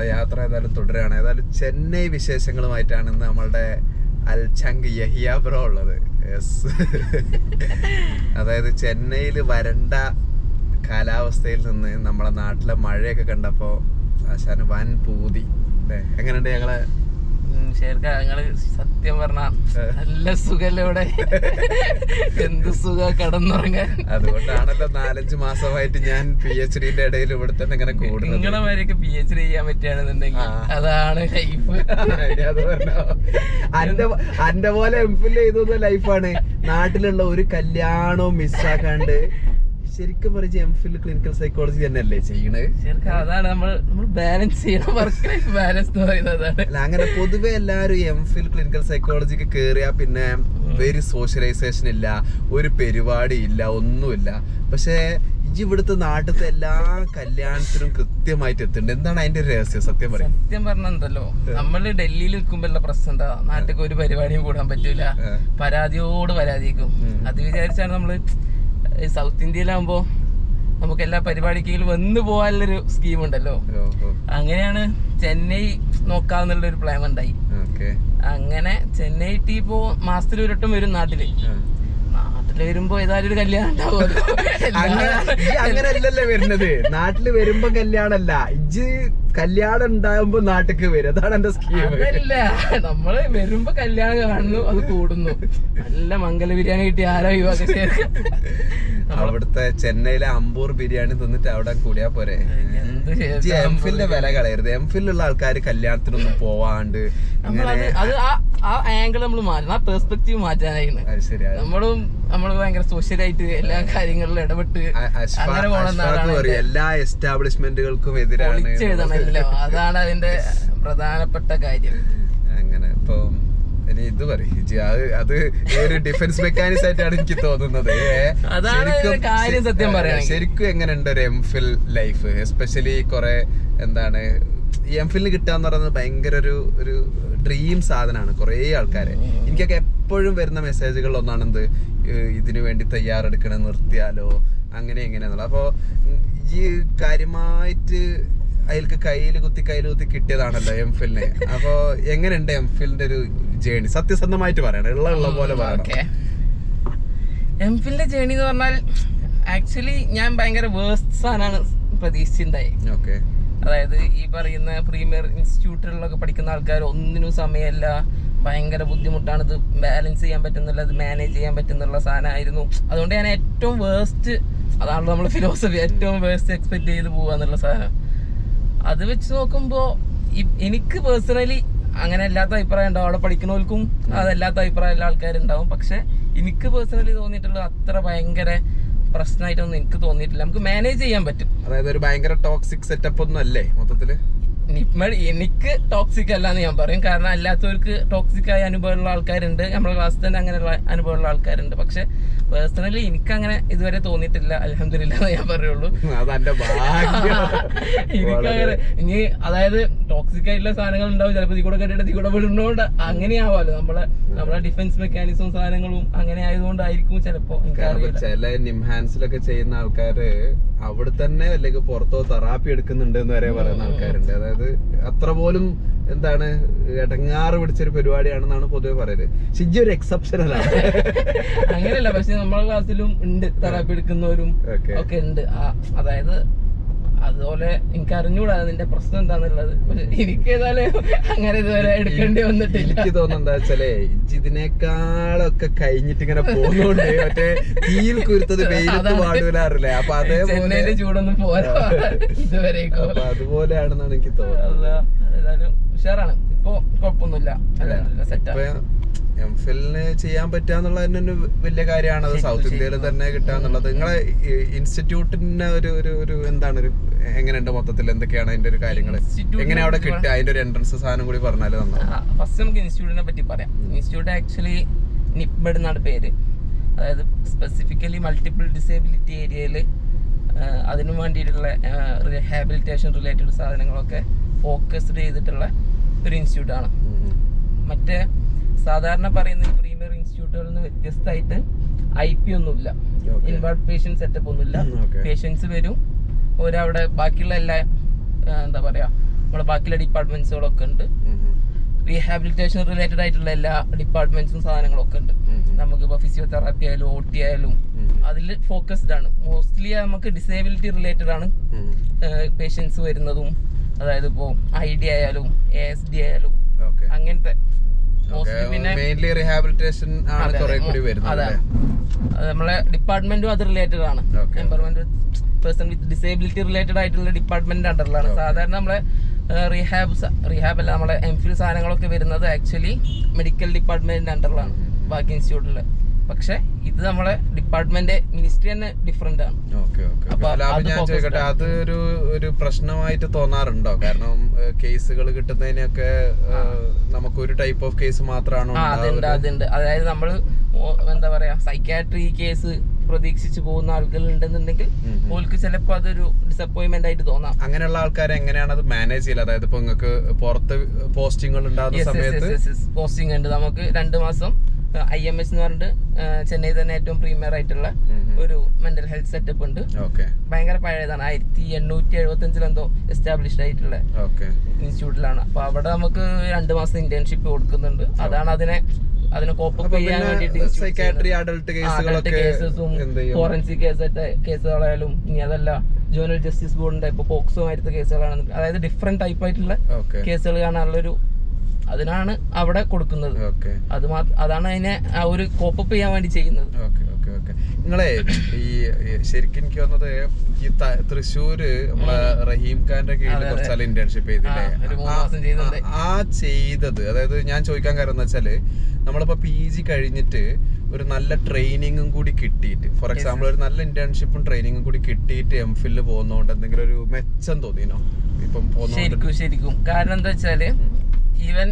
നമ്മളെ യാത്ര ഏതായാലും തുടരുകയാണ്. ഏതായാലും ചെന്നൈ വിശേഷങ്ങളുമായിട്ടാണ് ഇന്ന് നമ്മളുടെ അൽചങ്ക് യഹിയ ബ്രോ ഉള്ളത്. യെസ് അതായത് ചെന്നൈയിൽ വരണ്ട കാലാവസ്ഥയിൽ നിന്ന് നമ്മളെ നാട്ടിലെ മഴയൊക്കെ കണ്ടപ്പോൾ ആശാന് വൻ പൂതി. അല്ലേ എങ്ങനെയുണ്ട് ഞങ്ങളെ ഞങ്ങൾ സത്യം പറഞ്ഞ നല്ല സുഖല്ലേ ഇവിടെ? എന്ത് സുഖ കടന്നുറങ്ങാൻ. അതുകൊണ്ടാണല്ലോ നാലഞ്ച് മാസമായിട്ട് ഞാൻ പി എച്ച് ഡിന്റെ ഇടയിൽ ഇവിടെ തന്നെ ഇങ്ങനെ കൂടുന്നത്. നിങ്ങളെ മാതിരിയൊക്കെ പി എച്ച് ഡി ചെയ്യാൻ പറ്റുകയാണെന്നുണ്ടെങ്കിൽ അതാണ് ലൈഫ്. അന്റെ അന്റെ പോലെ എംഫിൽ ചെയ്തത് ലൈഫാണ് നാട്ടിലുള്ള ഒരു കല്യാണവും മിസ്സാക്കാണ്ട് ശരിക്കും പറഞ്ഞ എം എംഫിൽ ക്ലിനിക്കൽ സൈക്കോളജി തന്നെയല്ലേ ചെയ്യണത്? ശരിക്കും അതാണ് നമ്മൾ നമ്മൾ ബാലൻസ് ചെയ്യണം. വർക്ക് ലൈഫ് ബാലൻസ് എന്ന് പറയുന്നത് അതാണ്. അല്ല അങ്ങനെ പൊതുവെ എല്ലാവരും എംഫിൽ ക്ലിനിക്കൽ സൈക്കോളജിക്ക് കേറിയാ പിന്നെ വെരി സോഷ്യലൈസേഷൻ ഇല്ല ഒരു പരിപാടി ഇല്ല ഒന്നുമില്ല. പക്ഷേ ഇവിടുത്തെ നാട്ടിലത്തെ എല്ലാ കല്യാണത്തിനും കൃത്യമായിട്ട് എത്തുന്നുണ്ട്. എന്താണ് അതിന്റെ രഹസ്യം? സത്യം പറയാം. സത്യം പറഞ്ഞോ നമ്മൾ ഡൽഹിയിൽ നിൽക്കുമ്പോഴുള്ള പ്രശ്നം എന്താ? നാട്ടിലേക്ക് ഒരു പരിപാടിയും കൂടാൻ പറ്റൂല. പരാതിയോട് പരാതിക്കും. അത് വിചാരിച്ചാണ് നമ്മൾ സൗത്ത് ഇന്ത്യയിലാകുമ്പോ നമുക്ക് എല്ലാ പരിപാടിക്കും വന്നു പോകാനുള്ളൊരു സ്കീം ഉണ്ടല്ലോ അങ്ങനെയാണ് ചെന്നൈ നോക്കാന്നുള്ള ഒരു പ്ലാൻ ഉണ്ടായി അങ്ങനെ ചെന്നൈ ടീ ഇപ്പോ മാസത്തിൽ ഒരിട്ടം വരും നാട്ടിൽ. നാട്ടിൽ വരുമ്പോ ഏതായാലും ഒരു കല്യാണം ഉണ്ടാവുമല്ലോ. അങ്ങനെ അല്ലല്ലേ അങ്ങനല്ലല്ലേ വരുന്നത്? നാട്ടിൽ വരുമ്പോ കല്യാണല്ല. ഇജ്ജ് കല്യാണം ഉണ്ടാകുമ്പോ നാട്ടിക്ക് വരും. അതാണ് എന്റെ സ്കീം അല്ല നമ്മൾ വരുമ്പോ കല്യാണം കാണുന്നു അത് കൂടുന്നു. നല്ല മംഗല ബിരിയാണി കിട്ടി ആരോ യുവാക്ക അവിടുത്തെ ചെന്നൈയിലെ അമ്പൂർ ബിരിയാണി തിന്നിട്ട് അവിടെ കൂടിയാ പോരെ. എംഫിലിന്റെ വില കളയരുത്. എംഫിലുള്ള ആൾക്കാർ കല്യാണത്തിനൊന്നും പോവാണ്ട് അത് ആ ആംഗിൾ നമ്മൾ മാറ്റണം. ആ പെർസ്പെക്റ്റീവ് മാറ്റാനായിരുന്നു നമ്മളും നമ്മൾ ഭയങ്കര സോഷ്യലായിട്ട് എല്ലാ കാര്യങ്ങളിലും ഇടപെട്ട് അങ്ങനെ പോകണം എല്ലാ എസ്റ്റാബ്ലിഷ്മെന്റുകൾക്കും എതിരാണ് അതാണ് അതിന്റെ പ്രധാനപ്പെട്ട കാര്യം. അങ്ങനെ ഇപ്പൊ ഇനി ഇത് പറയും അത് ഒരു ഡിഫൻസ് മെക്കാനിസം ആയിട്ടാണ് എനിക്ക് തോന്നുന്നത്. കാര്യം സത്യം ശരിക്കും എങ്ങനെ എങ്ങനെയുണ്ട് ഒരു എംഫിൽ ലൈഫ് എസ്പെഷ്യലി കുറെ എന്താണ് ഈ എംഫിലിന് കിട്ടാന്ന് പറയുന്നത് ഭയങ്കര ഒരു ഒരു ഡ്രീം സാധനമാണ് കുറേ ആൾക്കാരെ. എനിക്കൊക്കെ എപ്പോഴും വരുന്ന മെസ്സേജുകൾ ഒന്നാണ് എന്ത് ഇതിനു വേണ്ടി തയ്യാറെടുക്കണം നിർത്തിയാലോ അങ്ങനെ എങ്ങനെയാന്നുള്ളത് അപ്പോൾ ഈ കാര്യമായിട്ട് അതിൽക്ക് കയ്യിൽ കുത്തി കയ്യിൽ കുത്തി കിട്ടിയതാണല്ലോ എം ഫിലിനെ അപ്പോ എങ്ങനെയുണ്ട് എം ഫിലിന്റെ ഒരു ജേണി സത്യസന്ധമായിട്ട് പറയണം. ഉള്ള ഉള്ള പോലെ പറയണം. എം ഫിലിന്റെ ജേണി എന്ന് പറഞ്ഞാൽ ആക്ച്വലി ഞാൻ ഭയങ്കര വേസ്റ്റ് സാധനമാണ് പ്രതീക്ഷിച്ചിട്ടുണ്ടായി ഓക്കെ അതായത് ഈ പറയുന്ന പ്രീമിയർ ഇൻസ്റ്റിറ്റ്യൂട്ടുകളിലൊക്കെ പഠിക്കുന്ന ആൾക്കാർ ഒന്നിനും സമയമല്ല. ഭയങ്കര ബുദ്ധിമുട്ടാണ്. ഇത് ബാലൻസ് ചെയ്യാൻ പറ്റുന്നില്ല ഇത് മാനേജ് ചെയ്യാൻ പറ്റുന്നുള്ള സാധനമായിരുന്നു. അതുകൊണ്ട് ഞാൻ ഏറ്റവും വേസ്റ്റ് അതാണല്ലോ നമ്മൾ ഫിലോസഫി ഏറ്റവും വേസ്റ്റ് എക്സ്പെക്ട് ചെയ്ത് പോവാന്നുള്ള സാധനം. അത് വെച്ച് നോക്കുമ്പോൾ എനിക്ക് പേഴ്സണലി അങ്ങനെ അല്ലാത്ത അഭിപ്രായം ഉണ്ടാവും. അവിടെ പഠിക്കുന്നവർക്കും അതല്ലാത്ത അഭിപ്രായമുള്ള ആൾക്കാരുണ്ടാവും. പക്ഷെ എനിക്ക് പേഴ്സണലി തോന്നിയിട്ടുള്ളത് അത്ര ഭയങ്കര പ്രശ്നമായിട്ടൊന്നും എനിക്ക് തോന്നിയിട്ടില്ല. നമുക്ക് മാനേജ് ചെയ്യാൻ പറ്റും. അതായത് ഒരു ഭയങ്കര ടോക്സിക് സെറ്റപ്പ് ഒന്നും അല്ലേ മൊത്തത്തിൽ? എനിക്ക് ടോക്സിക് അല്ല എന്ന് ഞാൻ പറയും. കാരണം അല്ലാത്തവർക്ക് ടോക്സിക് ആയ അനുഭവമുള്ള ആൾക്കാരുണ്ട്. നമ്മുടെ ക്ലാസ്സിൽ തന്നെ അങ്ങനെയുള്ള അനുഭവമുള്ള ആൾക്കാരുണ്ട്. പക്ഷെ പേഴ്സണലി എനിക്ക് അങ്ങനെ ഇതുവരെ തോന്നിയിട്ടില്ല. അലഹമില്ല എന്ന് ഞാൻ പറയുള്ളൂ. എനിക്കങ്ങനെ ഇനി അതായത് ടോക്സിക് ആയിട്ടുള്ള സാധനങ്ങൾ ഉണ്ടാവും ചിലപ്പോൾ ഇതിൽ കൂടെ കേട്ടിട്ട് ഇതിൽ കൂടെ വിടുന്നതുകൊണ്ട് അങ്ങനെയാവാലോ. നമ്മളെ നമ്മളെ ഡിഫൻസ് മെക്കാനിസം സാധനങ്ങളും അങ്ങനെ ആയതുകൊണ്ടായിരിക്കും ചിലപ്പോ ചില നിംഹാൻസിലൊക്കെ ചെയ്യുന്ന ആൾക്കാര് അവിടെ തന്നെ അല്ലെങ്കിൽ പുറത്തോ തെറാപ്പി എടുക്കുന്നുണ്ട് എന്ന് വരെ പറയുന്ന ആൾക്കാരുണ്ട്. അതായത് അത്ര പോലും എന്താണ് ഇടങ്ങാറ് പിടിച്ചൊരു പരിപാടിയാണെന്നാണ് പൊതുവെ പറയുന്നത് ഷിജി ഒരു എക്സെപ്ഷനൽ ആണ്. അങ്ങനെയല്ല പക്ഷെ നമ്മളെ ക്ലാസ്സിലും ഉണ്ട് തെറാപ്പി എടുക്കുന്നവരും ഒക്കെ ഉണ്ട്. അതായത് അതുപോലെ എനിക്ക് അറിഞ്ഞൂടാ നിന്റെ പ്രശ്നം എന്താന്നുള്ളത്. എനിക്ക് ഏതായാലും അങ്ങനെ ഇതുവരെ എടുക്കേണ്ടി വന്നിട്ടില്ല. എനിക്ക് തോന്നുന്നത് എന്താ വെച്ചാലേ ഇതിനേക്കാളൊക്കെ കഴിഞ്ഞിട്ട് ഇങ്ങനെ പോകുന്നുണ്ട്. മറ്റേ തീയിൽ കുരുത്തത് വെയിലത്ത്. പാടൂലാറില്ലേ അപ്പൊ അതേപോലെ ചൂടൊന്നും പോരാ ഇതുവരെയൊക്കെ അപ്പൊ അതുപോലെയാണെന്നാണ് എനിക്ക് തോന്നുന്നത്. ഏതായാലും ഉഷാറാണ്. ഇപ്പൊ കുഴപ്പമൊന്നുമില്ല. സെറ്റാ എംഫിലിന് ചെയ്യാൻ പറ്റാന്നുള്ളത് തന്നെ ഒരു വലിയ കാര്യമാണ് അത് സൗത്ത് ഇന്ത്യയിൽ തന്നെ കിട്ടാന്നുള്ളത് നിങ്ങളെ ഇൻസ്റ്റിറ്റ്യൂട്ടിന്റെ ഒരു ഒരു ഒരു എന്താണ് ഒരു എങ്ങനെയുണ്ട് മൊത്തത്തിൽ? എന്തൊക്കെയാണ് അതിന്റെ ഒരു കാര്യങ്ങൾ എങ്ങനെ അവിടെ കിട്ടുക അതിന്റെ ഒരു എൻട്രൻസ് സാധനം കൂടി പറഞ്ഞാൽ നന്നാവും. ഫസ്റ്റ് നമുക്ക് ഇൻസ്റ്റിറ്റ്യൂട്ടിനെ പറ്റി പറയാം. ഇൻസ്റ്റിറ്റ്യൂട്ട് ആക്ച്വലി നിപ്മെഡ് എന്നാണ് പേര്. അതായത് സ്പെസിഫിക്കലി മൾട്ടിപ്പിൾ ഡിസേബിലിറ്റി ഏരിയയിൽ അതിനു വേണ്ടിയിട്ടുള്ള റിഹാബിലിറ്റേഷൻ റിലേറ്റഡ് സാധനങ്ങളൊക്കെ ഫോക്കസ്ഡ് ചെയ്തിട്ടുള്ള ഒരു ഇൻസ്റ്റിറ്റ്യൂട്ടാണ് മറ്റേ സാധാരണ പറയുന്ന ഈ പ്രീമിയർ ഇൻസ്റ്റിറ്റ്യൂട്ടുകളിൽ നിന്ന് വ്യത്യസ്തമായിട്ട് ഐ പി ഒന്നുമില്ല. ഇൻവേർട്ട് പേഷ്യൻ സെറ്റപ്പ് ഒന്നുമില്ല. പേഷ്യൻസ് വരും. ഒരവിടെ ബാക്കിയുള്ള എല്ലാ എന്താ പറയാ നമ്മളെ ബാക്കിയുള്ള ഡിപ്പാർട്ട്മെന്റ്സുകളൊക്കെ ഉണ്ട്. റീഹാബിലിറ്റേഷൻ റിലേറ്റഡ് ആയിട്ടുള്ള എല്ലാ ഡിപ്പാർട്ട്മെന്റ്സും സാധനങ്ങളൊക്കെ ഉണ്ട്. നമുക്കിപ്പോൾ ഫിസിയോതെറാപ്പി ആയാലും ഒ ടി ആയാലും അതിൽ ഫോക്കസ്ഡ് ആണ്. മോസ്റ്റ്ലി നമുക്ക് ഡിസേബിലിറ്റി റിലേറ്റഡ് ആണ്. പേഷ്യൻസ് വരുന്നതും അതായത് ഇപ്പോൾ ഐ ഡി ആയാലും എ എസ് ഡി ആയാലും അങ്ങനത്തെ മെയിൻലി റീഹാബിലിറ്റേഷൻ ആണ് കുറെ കൂടി വരുന്നത് നമ്മളെ ഡിപ്പാർട്ട്മെന്റും അത് റിലേറ്റഡ് ആണ്. Empowerment person with disability related ആയിട്ടുള്ള ഡിപ്പാർട്ട്മെന്റ് അണ്ടറിലാണ് സാധാരണ നമ്മളെ റീഹാബ് റീഹാബ് അല്ല നമ്മളെ എംഫിൽ സാധനങ്ങളൊക്കെ വരുന്നത് ആക്ച്വലി മെഡിക്കൽ ഡിപ്പാർട്ട്മെന്റിന്റെ അണ്ടറിലാണ് ബാക്കി ഇൻസ്റ്റിറ്റ്യൂട്ടിൽ പക്ഷെ ഇത് നമ്മളെ ഡിപ്പാർട്ട്മെന്റ് മിനിസ്ട്രി തന്നെ ഡിഫറെന്റ് ആണ്. ചോദിക്കട്ടെ അത് ഒരു ഒരു പ്രശ്നമായിട്ട് തോന്നാറുണ്ടോ? കാരണം കേസുകൾ കിട്ടുന്നതിനൊക്കെ നമുക്ക് ഒരു ടൈപ്പ് ഓഫ് കേസ് മാത്രമാണോ അതുണ്ട് അതുണ്ട്. അതായത് നമ്മൾ എന്താ പറയാ സൈക്കാട്രി കേസ് പ്രതീക്ഷിച്ചു പോകുന്ന ആളുകൾ ഉണ്ടെന്നുണ്ടെങ്കിൽ. ഓൾക്ക് ചിലപ്പോൾ അതൊരു ഡിസപ്പോയിന്റ്മെന്റ് ആയിട്ട് തോന്നാം. അങ്ങനെയുള്ള ആൾക്കാരെ എങ്ങനെയാണ് അത് മാനേജ് ചെയ്യുക അതായത് ഇപ്പൊ നിങ്ങൾക്ക് പുറത്ത് പോസ്റ്റിംഗുകൾ ഉണ്ടാകുന്ന സമയത്ത്? പോസ്റ്റിംഗ് ഉണ്ട്. നമുക്ക് രണ്ട് മാസം ഐ എം എസ് എന്ന് പറഞ്ഞിട്ട് ചെന്നൈ തന്നെ ഏറ്റവും പ്രീമിയർ ആയിട്ടുള്ള. ഒരു മെന്റൽ ഹെൽത്ത് സെറ്റപ്പ് ഉണ്ട്. ഭയങ്കര പഴയതാണ്. ആയിരത്തി എണ്ണൂറ്റി എഴുപത്തി അഞ്ചിലെന്തോ എസ്റ്റാബ്ലിഷ്ഡ് ആയിട്ടുള്ള ഇൻസ്റ്റിറ്റ്യൂട്ടിലാണ് അപ്പൊ അവിടെ നമുക്ക് രണ്ട് മാസം ഇന്റേൺഷിപ്പ് കൊടുക്കുന്നുണ്ട്. അതാണ് അതിനെ അതിനെ കോപ്പ് ചെയ്യാൻ വേണ്ടിട്ട് വേണ്ടിയിട്ട് അഡൾട്ട് കേസസും ഫോറൻസിക് കേസറ്റ് കേസുകളായാലും ഇനി അതല്ല ജൂനിയർ ജസ്റ്റിസ് ബോർഡിന്റെ ഇപ്പൊ പോക്സോ ആയിട്ടുള്ള കേസുകളാണ് അതായത് ഡിഫറെന്റ് ടൈപ്പ് ആയിട്ടുള്ള കേസുകൾ കാണാനുള്ള കാണാനുള്ളൊരു അതിനാണ് അവിടെ കൊടുക്കുന്നത്. ഓക്കെ. അത് അതാണ് അതിനെ ആ ഒരു കോപ്പപ്പ് ചെയ്യാൻ വേണ്ടി ചെയ്യുന്നത്. നിങ്ങളെ ഈ ശരിക്കും എനിക്ക് വന്നത് ഈ തൃശ്ശൂര് നമ്മളെ റഹീം ഖാന്റെ കീഴിൽ. കുറച്ചാൽ ഇന്റേൺഷിപ്പ് ചെയ്തില്ലേ? ആ, ചെയ്തത് അതായത് ഞാൻ ചോദിക്കാൻ കാരണം എന്ന് വെച്ചാൽ നമ്മളിപ്പോ പി ജി കഴിഞ്ഞിട്ട് ഒരു നല്ല ട്രെയിനിങ്ങും കൂടി കിട്ടിയിട്ട് ഫോർ എക്സാമ്പിൾ ഒരു നല്ല ഇന്റേൺഷിപ്പും ട്രെയിനിങ്ങും കൂടി കിട്ടിയിട്ട് എം ഫില്ല് പോകുന്നതുകൊണ്ട് എന്തെങ്കിലും ഒരു മെച്ചം തോന്നിനോ ഇപ്പം പോകുന്നോണ്ട് ശരിക്കും ശരിക്കും. കാരണം എന്താ വെച്ചാൽ ഈവൻ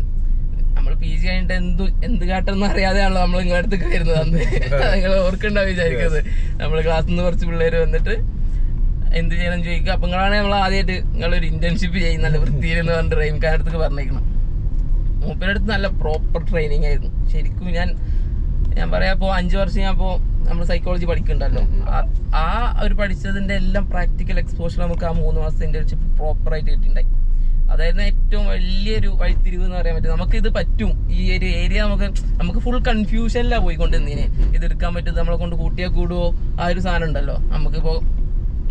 നമ്മൾ പി ജി കഴിഞ്ഞിട്ട് എന്ത് എന്ത് കാട്ടെന്ന് അറിയാതെയാണല്ലോ നമ്മൾ നിങ്ങളുടെ അടുത്തേക്ക് വരുന്നത് അന്ന്. നിങ്ങൾ ഓർക്കുണ്ടാവും വിചാരിക്കുന്നത്. നമ്മൾ ക്ലാസ്സിൽ നിന്ന് കുറച്ച് പിള്ളേർ വന്നിട്ട് എന്ത് ചെയ്യണം ചോദിക്കുക. അപ്പൊ നിങ്ങളാണ് നമ്മൾ ആദ്യമായിട്ട് നിങ്ങളൊരു ഇന്റേൺഷിപ്പ് ചെയ്യുന്ന നല്ല വൃത്തിയിലെന്ന് പറഞ്ഞിട്ട് അടുത്തേക്ക് പറഞ്ഞേക്കണം. മൂപ്പരുടെ അടുത്ത് നല്ല പ്രോപ്പർ ട്രെയിനിങ് ആയിരുന്നു. ശരിക്കും ഞാൻ ഞാൻ പറയാം ഇപ്പോൾ അഞ്ച് വർഷം ഞാൻ ഇപ്പോൾ നമ്മൾ സൈക്കോളജി പഠിക്കുന്നുണ്ടല്ലോ. ആ- ആ ഒരു പഠിച്ചതിന്റെ എല്ലാം പ്രാക്ടിക്കൽ എക്സ്പോഷർ നമുക്ക് ആ മൂന്ന് മാസത്തെ ഇന്റേൺഷിപ്പ് പ്രോപ്പറായിട്ട് കിട്ടിയിട്ടുണ്ടായി. അതായിരുന്നു ഏറ്റവും വലിയൊരു വഴിത്തിരിവ് എന്ന് പറയാൻ പറ്റും. നമുക്ക് ഇത് പറ്റും. ഈ ഒരു ഏരിയ നമുക്ക് നമുക്ക് ഫുൾ കൺഫ്യൂഷനിലാണ് പോയിക്കൊണ്ടിരുന്നതിന് ഇത് എടുക്കാൻ പറ്റും നമ്മളെ കൊണ്ട് കൂട്ടിയാൽ കൂടുവോ? ആ ഒരു സാധനം ഉണ്ടല്ലോ. നമുക്കിപ്പോൾ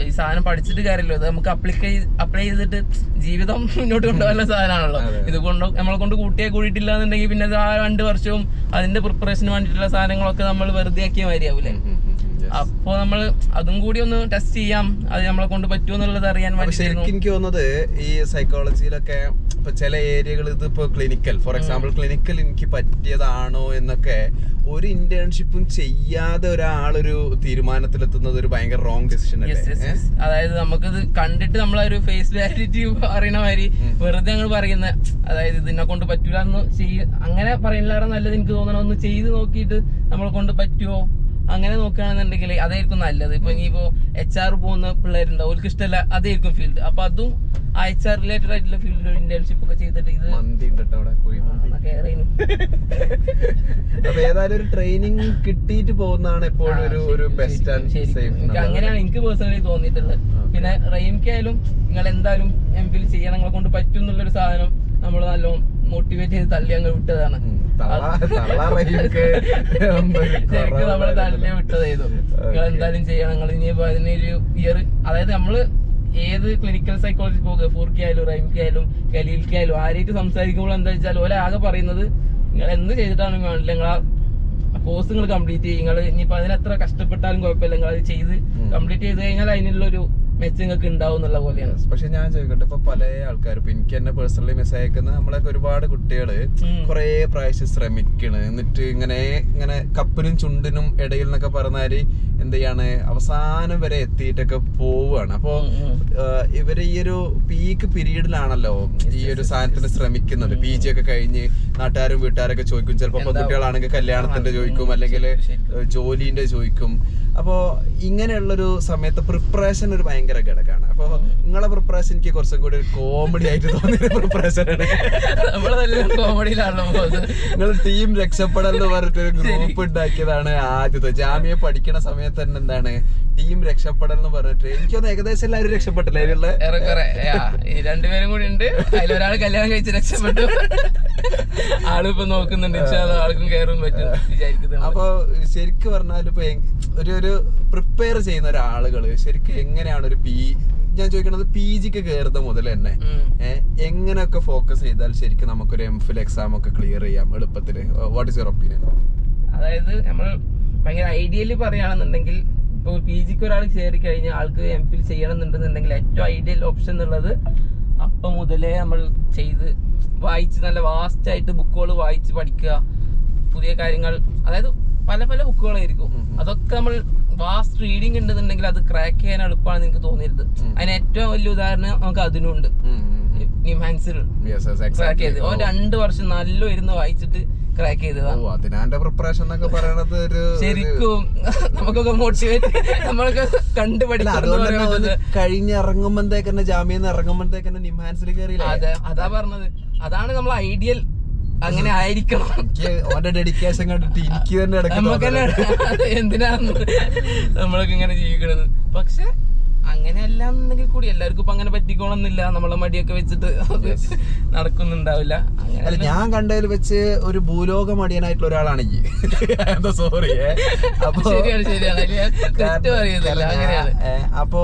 ഈ സാധനം പഠിച്ചിട്ട് കാര്യമല്ലോ. ഇത് നമുക്ക് അപ്ലിക്കൈ അപ്ലൈ ചെയ്തിട്ട് ജീവിതം മുന്നോട്ട് കൊണ്ടുപോകാനുള്ള സാധനമാണല്ലോ. അതെ. ഇത് കൊണ്ട് നമ്മളെ കൊണ്ട് കൂട്ടിയാൽ കൂടിയിട്ടില്ല എന്നുണ്ടെങ്കിൽ പിന്നെ ആ രണ്ട് വർഷവും അതിന്റെ പ്രിപ്പറേഷന് വേണ്ടിയിട്ടുള്ള സാധനങ്ങളൊക്കെ നമ്മൾ വെറുതെ ആക്കിയ മാതിരിയാവൂലേ. അപ്പൊ നമ്മൾ അതും കൂടി ഒന്ന് ടെസ്റ്റ് ചെയ്യാം. അത് നമ്മളെ കൊണ്ട് പറ്റുമോ എന്നുള്ളത് അറിയാൻ ശരിക്കും എനിക്ക് തോന്നുന്നത് ഈ സൈക്കോളജിയിലൊക്കെ ഇപ്പൊ ചില ഏരിയകൾ ഇതിപ്പോ ക്ലിനിക്കൽ ഫോർ എക്സാമ്പിൾ ക്ലിനിക്കൽ എനിക്ക് പറ്റിയതാണോ എന്നൊക്കെ ഒരു ഇന്റേൺഷിപ്പും ചെയ്യാതെ ഒരാളൊരു തീരുമാനത്തിലെത്തുന്നത് ഒരു ഭയങ്കര റോങ് ഡിസിഷൻ അല്ലേ. അതായത് നമുക്കിത് കണ്ടിട്ട് നമ്മളൊരു ഫേസ് വാലിഡിറ്റി പറയുന്ന മാതിരി വെറുതെ ഞങ്ങൾ പറയുന്ന. അതായത് ഇതിനെ കൊണ്ട് പറ്റൂല എന്ന് ചെയ്യ അങ്ങനെ പറയുന്നതിലേറെ നല്ലത് എനിക്ക് തോന്നണം? ഒന്ന് ചെയ്ത് നോക്കിയിട്ട് നമ്മളെ കൊണ്ട് പറ്റുമോ അങ്ങനെ നോക്കുകയാണെന്നുണ്ടെങ്കിൽ അതായിരിക്കും നല്ലത്. ഇപ്പൊ ഇനിയിപ്പോ എച്ച് ആർ പോകുന്ന പിള്ളേരുണ്ടാവും അവർക്ക് ഇഷ്ടമല്ല അതായിരിക്കും ഫീൽഡ് അപ്പൊ അതും ആ എച്ച് ആർ റിലേറ്റഡ് ആയിട്ടുള്ള ഫീൽഡിൽ ഇന്റേൺഷിപ്പ് ഒക്കെ ചെയ്തിട്ട് ഇത് അപ്പൊ ഏതായാലും ഒരു ട്രെയിനിങ് കിട്ടിയിട്ട് പോകുന്നതാണ് എപ്പോഴും ഒരു ഒരു ബെസ്റ്റ് ആൻഡ് സേഫ് അങ്ങനെയാണ് എനിക്ക് പേഴ്സണലി തോന്നിയിട്ടുള്ളത്. പിന്നെ റെയിംക്കായാലും നിങ്ങൾ എന്തായാലും എം ഫിൽ ചെയ്യണം. നിങ്ങളെ കൊണ്ട് പറ്റും എന്നുള്ളൊരു സാധനം നമ്മൾ നല്ലോണം മോട്ടിവേറ്റ് ചെയ്ത് തള്ളി അങ്ങ് വിട്ടതാണ്. ശരിക്കും നമ്മളെ തള്ളി വിട്ടതായിരുന്നു. നിങ്ങൾ എന്തായാലും ചെയ്യണം. നിങ്ങൾ ഇനിയിപ്പോ അതിനൊരു ഇയർ അതായത് നമ്മൾ ഏത് ക്ലിനിക്കൽ സൈക്കോളജി പോകുക ഫൂർക്കായാലും റൈംക്കായാലും കലീൽക്കായാലും ആരായിട്ട് സംസാരിക്കുമ്പോൾ എന്താ വെച്ചാൽ ഒരാകെ ആകെ പറയുന്നത് നിങ്ങൾ എന്ത് ചെയ്തിട്ടാണ് വേണ്ടില്ല നിങ്ങൾ ആ കോഴ്സ് നിങ്ങൾ കംപ്ലീറ്റ് ചെയ്യും. നിങ്ങൾ ഇനിയിപ്പോ അതിനെത്ര കഷ്ടപ്പെട്ടാലും കുഴപ്പമില്ല. നിങ്ങൾ അത് ചെയ്ത് കംപ്ലീറ്റ് ചെയ്ത് കഴിഞ്ഞാൽ അതിനുള്ളൊരു മെച്ചം നിങ്ങൾക്ക് ഉണ്ടാവും എന്നുള്ള പോലെയാണ് പക്ഷെ ഞാൻ ചോദിക്കട്ടെ ഇപ്പൊ പല ആൾക്കാരും ഇപ്പൊ എനിക്ക് തന്നെ പേഴ്സണലി മിസ് അയക്കുന്ന നമ്മളൊക്കെ ഒരുപാട് കുട്ടികൾ കൊറേ പ്രാവശ്യം ശ്രമിക്കണ്. എന്നിട്ട് ഇങ്ങനെ ഇങ്ങനെ കപ്പിനും ചുണ്ടിനും ഇടയിൽ എന്നൊക്കെ പറഞ്ഞാൽ എന്ത് ചെയ്യാണ് അവസാനം വരെ എത്തിയിട്ടൊക്കെ പോവുകയാണ് അപ്പൊ. ഇവർ ഈ ഒരു പീക്ക് പീരീഡിലാണല്ലോ ഈ ഒരു സാധനത്തിന് ശ്രമിക്കുന്നത്. പി ജി ഒക്കെ കഴിഞ്ഞ് നാട്ടുകാരും വീട്ടുകാരൊക്കെ ചോദിക്കും ചിലപ്പോ കുട്ടികളാണെങ്കിൽ കല്യാണത്തിന്റെ ചോദിക്കും അല്ലെങ്കിൽ. ജോലിന്റെ ചോദിക്കും. അപ്പോ ഇങ്ങനെയുള്ളൊരു സമയത്ത് പ്രിപ്പറേഷൻ ഒരു ഭയങ്കര ഘടകമാണ്. അപ്പൊ നിങ്ങളെ പ്രിപ്പറേഷൻ എനിക്ക് കുറച്ചും കൂടി ഒരു കോമഡി ആയിട്ട് തോന്നിയ പ്രിപ്പറേഷൻ ആണ്. പോകുന്നത്. നിങ്ങൾ ടീം രക്ഷപ്പെടൽ എന്ന് പറഞ്ഞിട്ട് ഒരു ഗ്രൂപ്പ് ഉണ്ടാക്കിയതാണ് ആദ്യത്തെ. ജാമ്യ പഠിക്കണ സമയത്ത് തന്നെ എന്താണ് ടീം രക്ഷപ്പെടൽ എന്ന് പറഞ്ഞിട്ട് എനിക്കൊന്ന് ഏകദേശം എല്ലാവരും രക്ഷപ്പെട്ടില്ല അതിലുള്ള രണ്ടുപേരും കൂടി ഉണ്ട്. അതിലൊരാൾ കല്യാണം കഴിച്ച് രക്ഷപ്പെട്ടു. ആളിപ്പോ നോക്കുന്നുണ്ട്. ആൾക്കും കയറും പറ്റും വിചാരിക്കുന്നത് അപ്പൊ ശരിക്കും പറഞ്ഞാൽ ഇപ്പൊ ഒരു ഒരു പ്രിപ്പയർ ചെയ്യുന്ന ഒരാളുകൾ ശരിക്കും എങ്ങനെയാണ് ഒരു പി ഞാൻ ചോദിക്കണത് പി ജിക്ക് കയറുന്ന മുതൽ തന്നെ. എങ്ങനെയൊക്കെ ഫോക്കസ് ചെയ്താൽ ശരിക്കും നമുക്കൊരു എം ഫിൽ എക്സാം ഒക്കെ ക്ലിയർ ചെയ്യാം എളുപ്പത്തിൽ? വാട്ട് ഇസ് യുവർ ഒപ്പീനിയൻ അതായത് നമ്മൾ ഭയങ്കര ഐഡിയലി പറയുകയാണെന്നുണ്ടെങ്കിൽ ഇപ്പോൾ പി ജിക്ക് ഒരാൾ കയറി കഴിഞ്ഞാൽ ആൾക്ക് എം ഫിൽ ചെയ്യണമെന്നുണ്ടെന്നുണ്ടെങ്കിൽ ഏറ്റവും ഐഡിയൽ ഓപ്ഷൻ എന്നുള്ളത് അപ്പം മുതലേ നമ്മൾ ചെയ്ത് വായിച്ച് നല്ല വാസ്റ്റ് ആയിട്ട് ബുക്കുകൾ വായിച്ച് പഠിക്കുക. പുതിയ കാര്യങ്ങൾ അതായത് പല പല ബുക്കുകളായിരിക്കും. അതൊക്കെ നമ്മൾ വാസ്റ്റ് റീഡിങ് ഉണ്ടെന്നുണ്ടെങ്കിൽ അത് ക്രാക്ക് ചെയ്യാൻ എളുപ്പമാണ് എനിക്ക് തോന്നിയത്. അതിന് ഏറ്റവും വലിയ ഉദാഹരണം നമുക്ക് അതിനുണ്ട് ഓ. രണ്ട് വർഷം നല്ല ഇരുന്ന് വായിച്ചിട്ട് ക്രാക്ക് അതിനാന്റെ പ്രിപ്പറേഷൻ എന്നൊക്കെ പറയണത് ഒരു ശരിക്കും നമുക്കൊക്കെ മോട്ടിവേറ്റ് നമ്മളൊക്കെ കണ്ടുപഠിക്കുന്നത് തന്നെ ജാമ്യം കഴിഞ്ഞിറങ്ങുമ്പോഴത്തേക്ക് തന്നെ ജാമ്യന്ന് ഇറങ്ങുമ്പോഴത്തേക്ക് തന്നെ നിംഹാൻസിൽ കയറി അതെ അതാ പറഞ്ഞത്. അതാണ് നമ്മൾ ഐഡിയൽ അങ്ങനെ ആയിരിക്കണം. ഓന്റെ ഡെഡിക്കേഷൻ കണ്ടിട്ട് എനിക്ക് തന്നെ നമുക്ക് തന്നെ എന്തിനാന്ന് നമ്മളൊക്കെ ഇങ്ങനെ ജീവിക്കണത്? പക്ഷെ അങ്ങനെ അല്ലാന്നുണ്ടെങ്കിൽ കൂടി എല്ലാവർക്കും ഇപ്പൊ അങ്ങനെ പറ്റിക്കോണമെന്നില്ല നമ്മളെ മടിയൊക്കെ വെച്ചിട്ട് അത് നടക്കുന്നുണ്ടാവില്ല. അല്ല ഞാൻ കണ്ടതിൽ വെച്ച് ഒരു ഭൂലോക മടിയനായിട്ടുള്ള ഒരാളാണ് ഈ എന്താ സോറി അപ്പൊ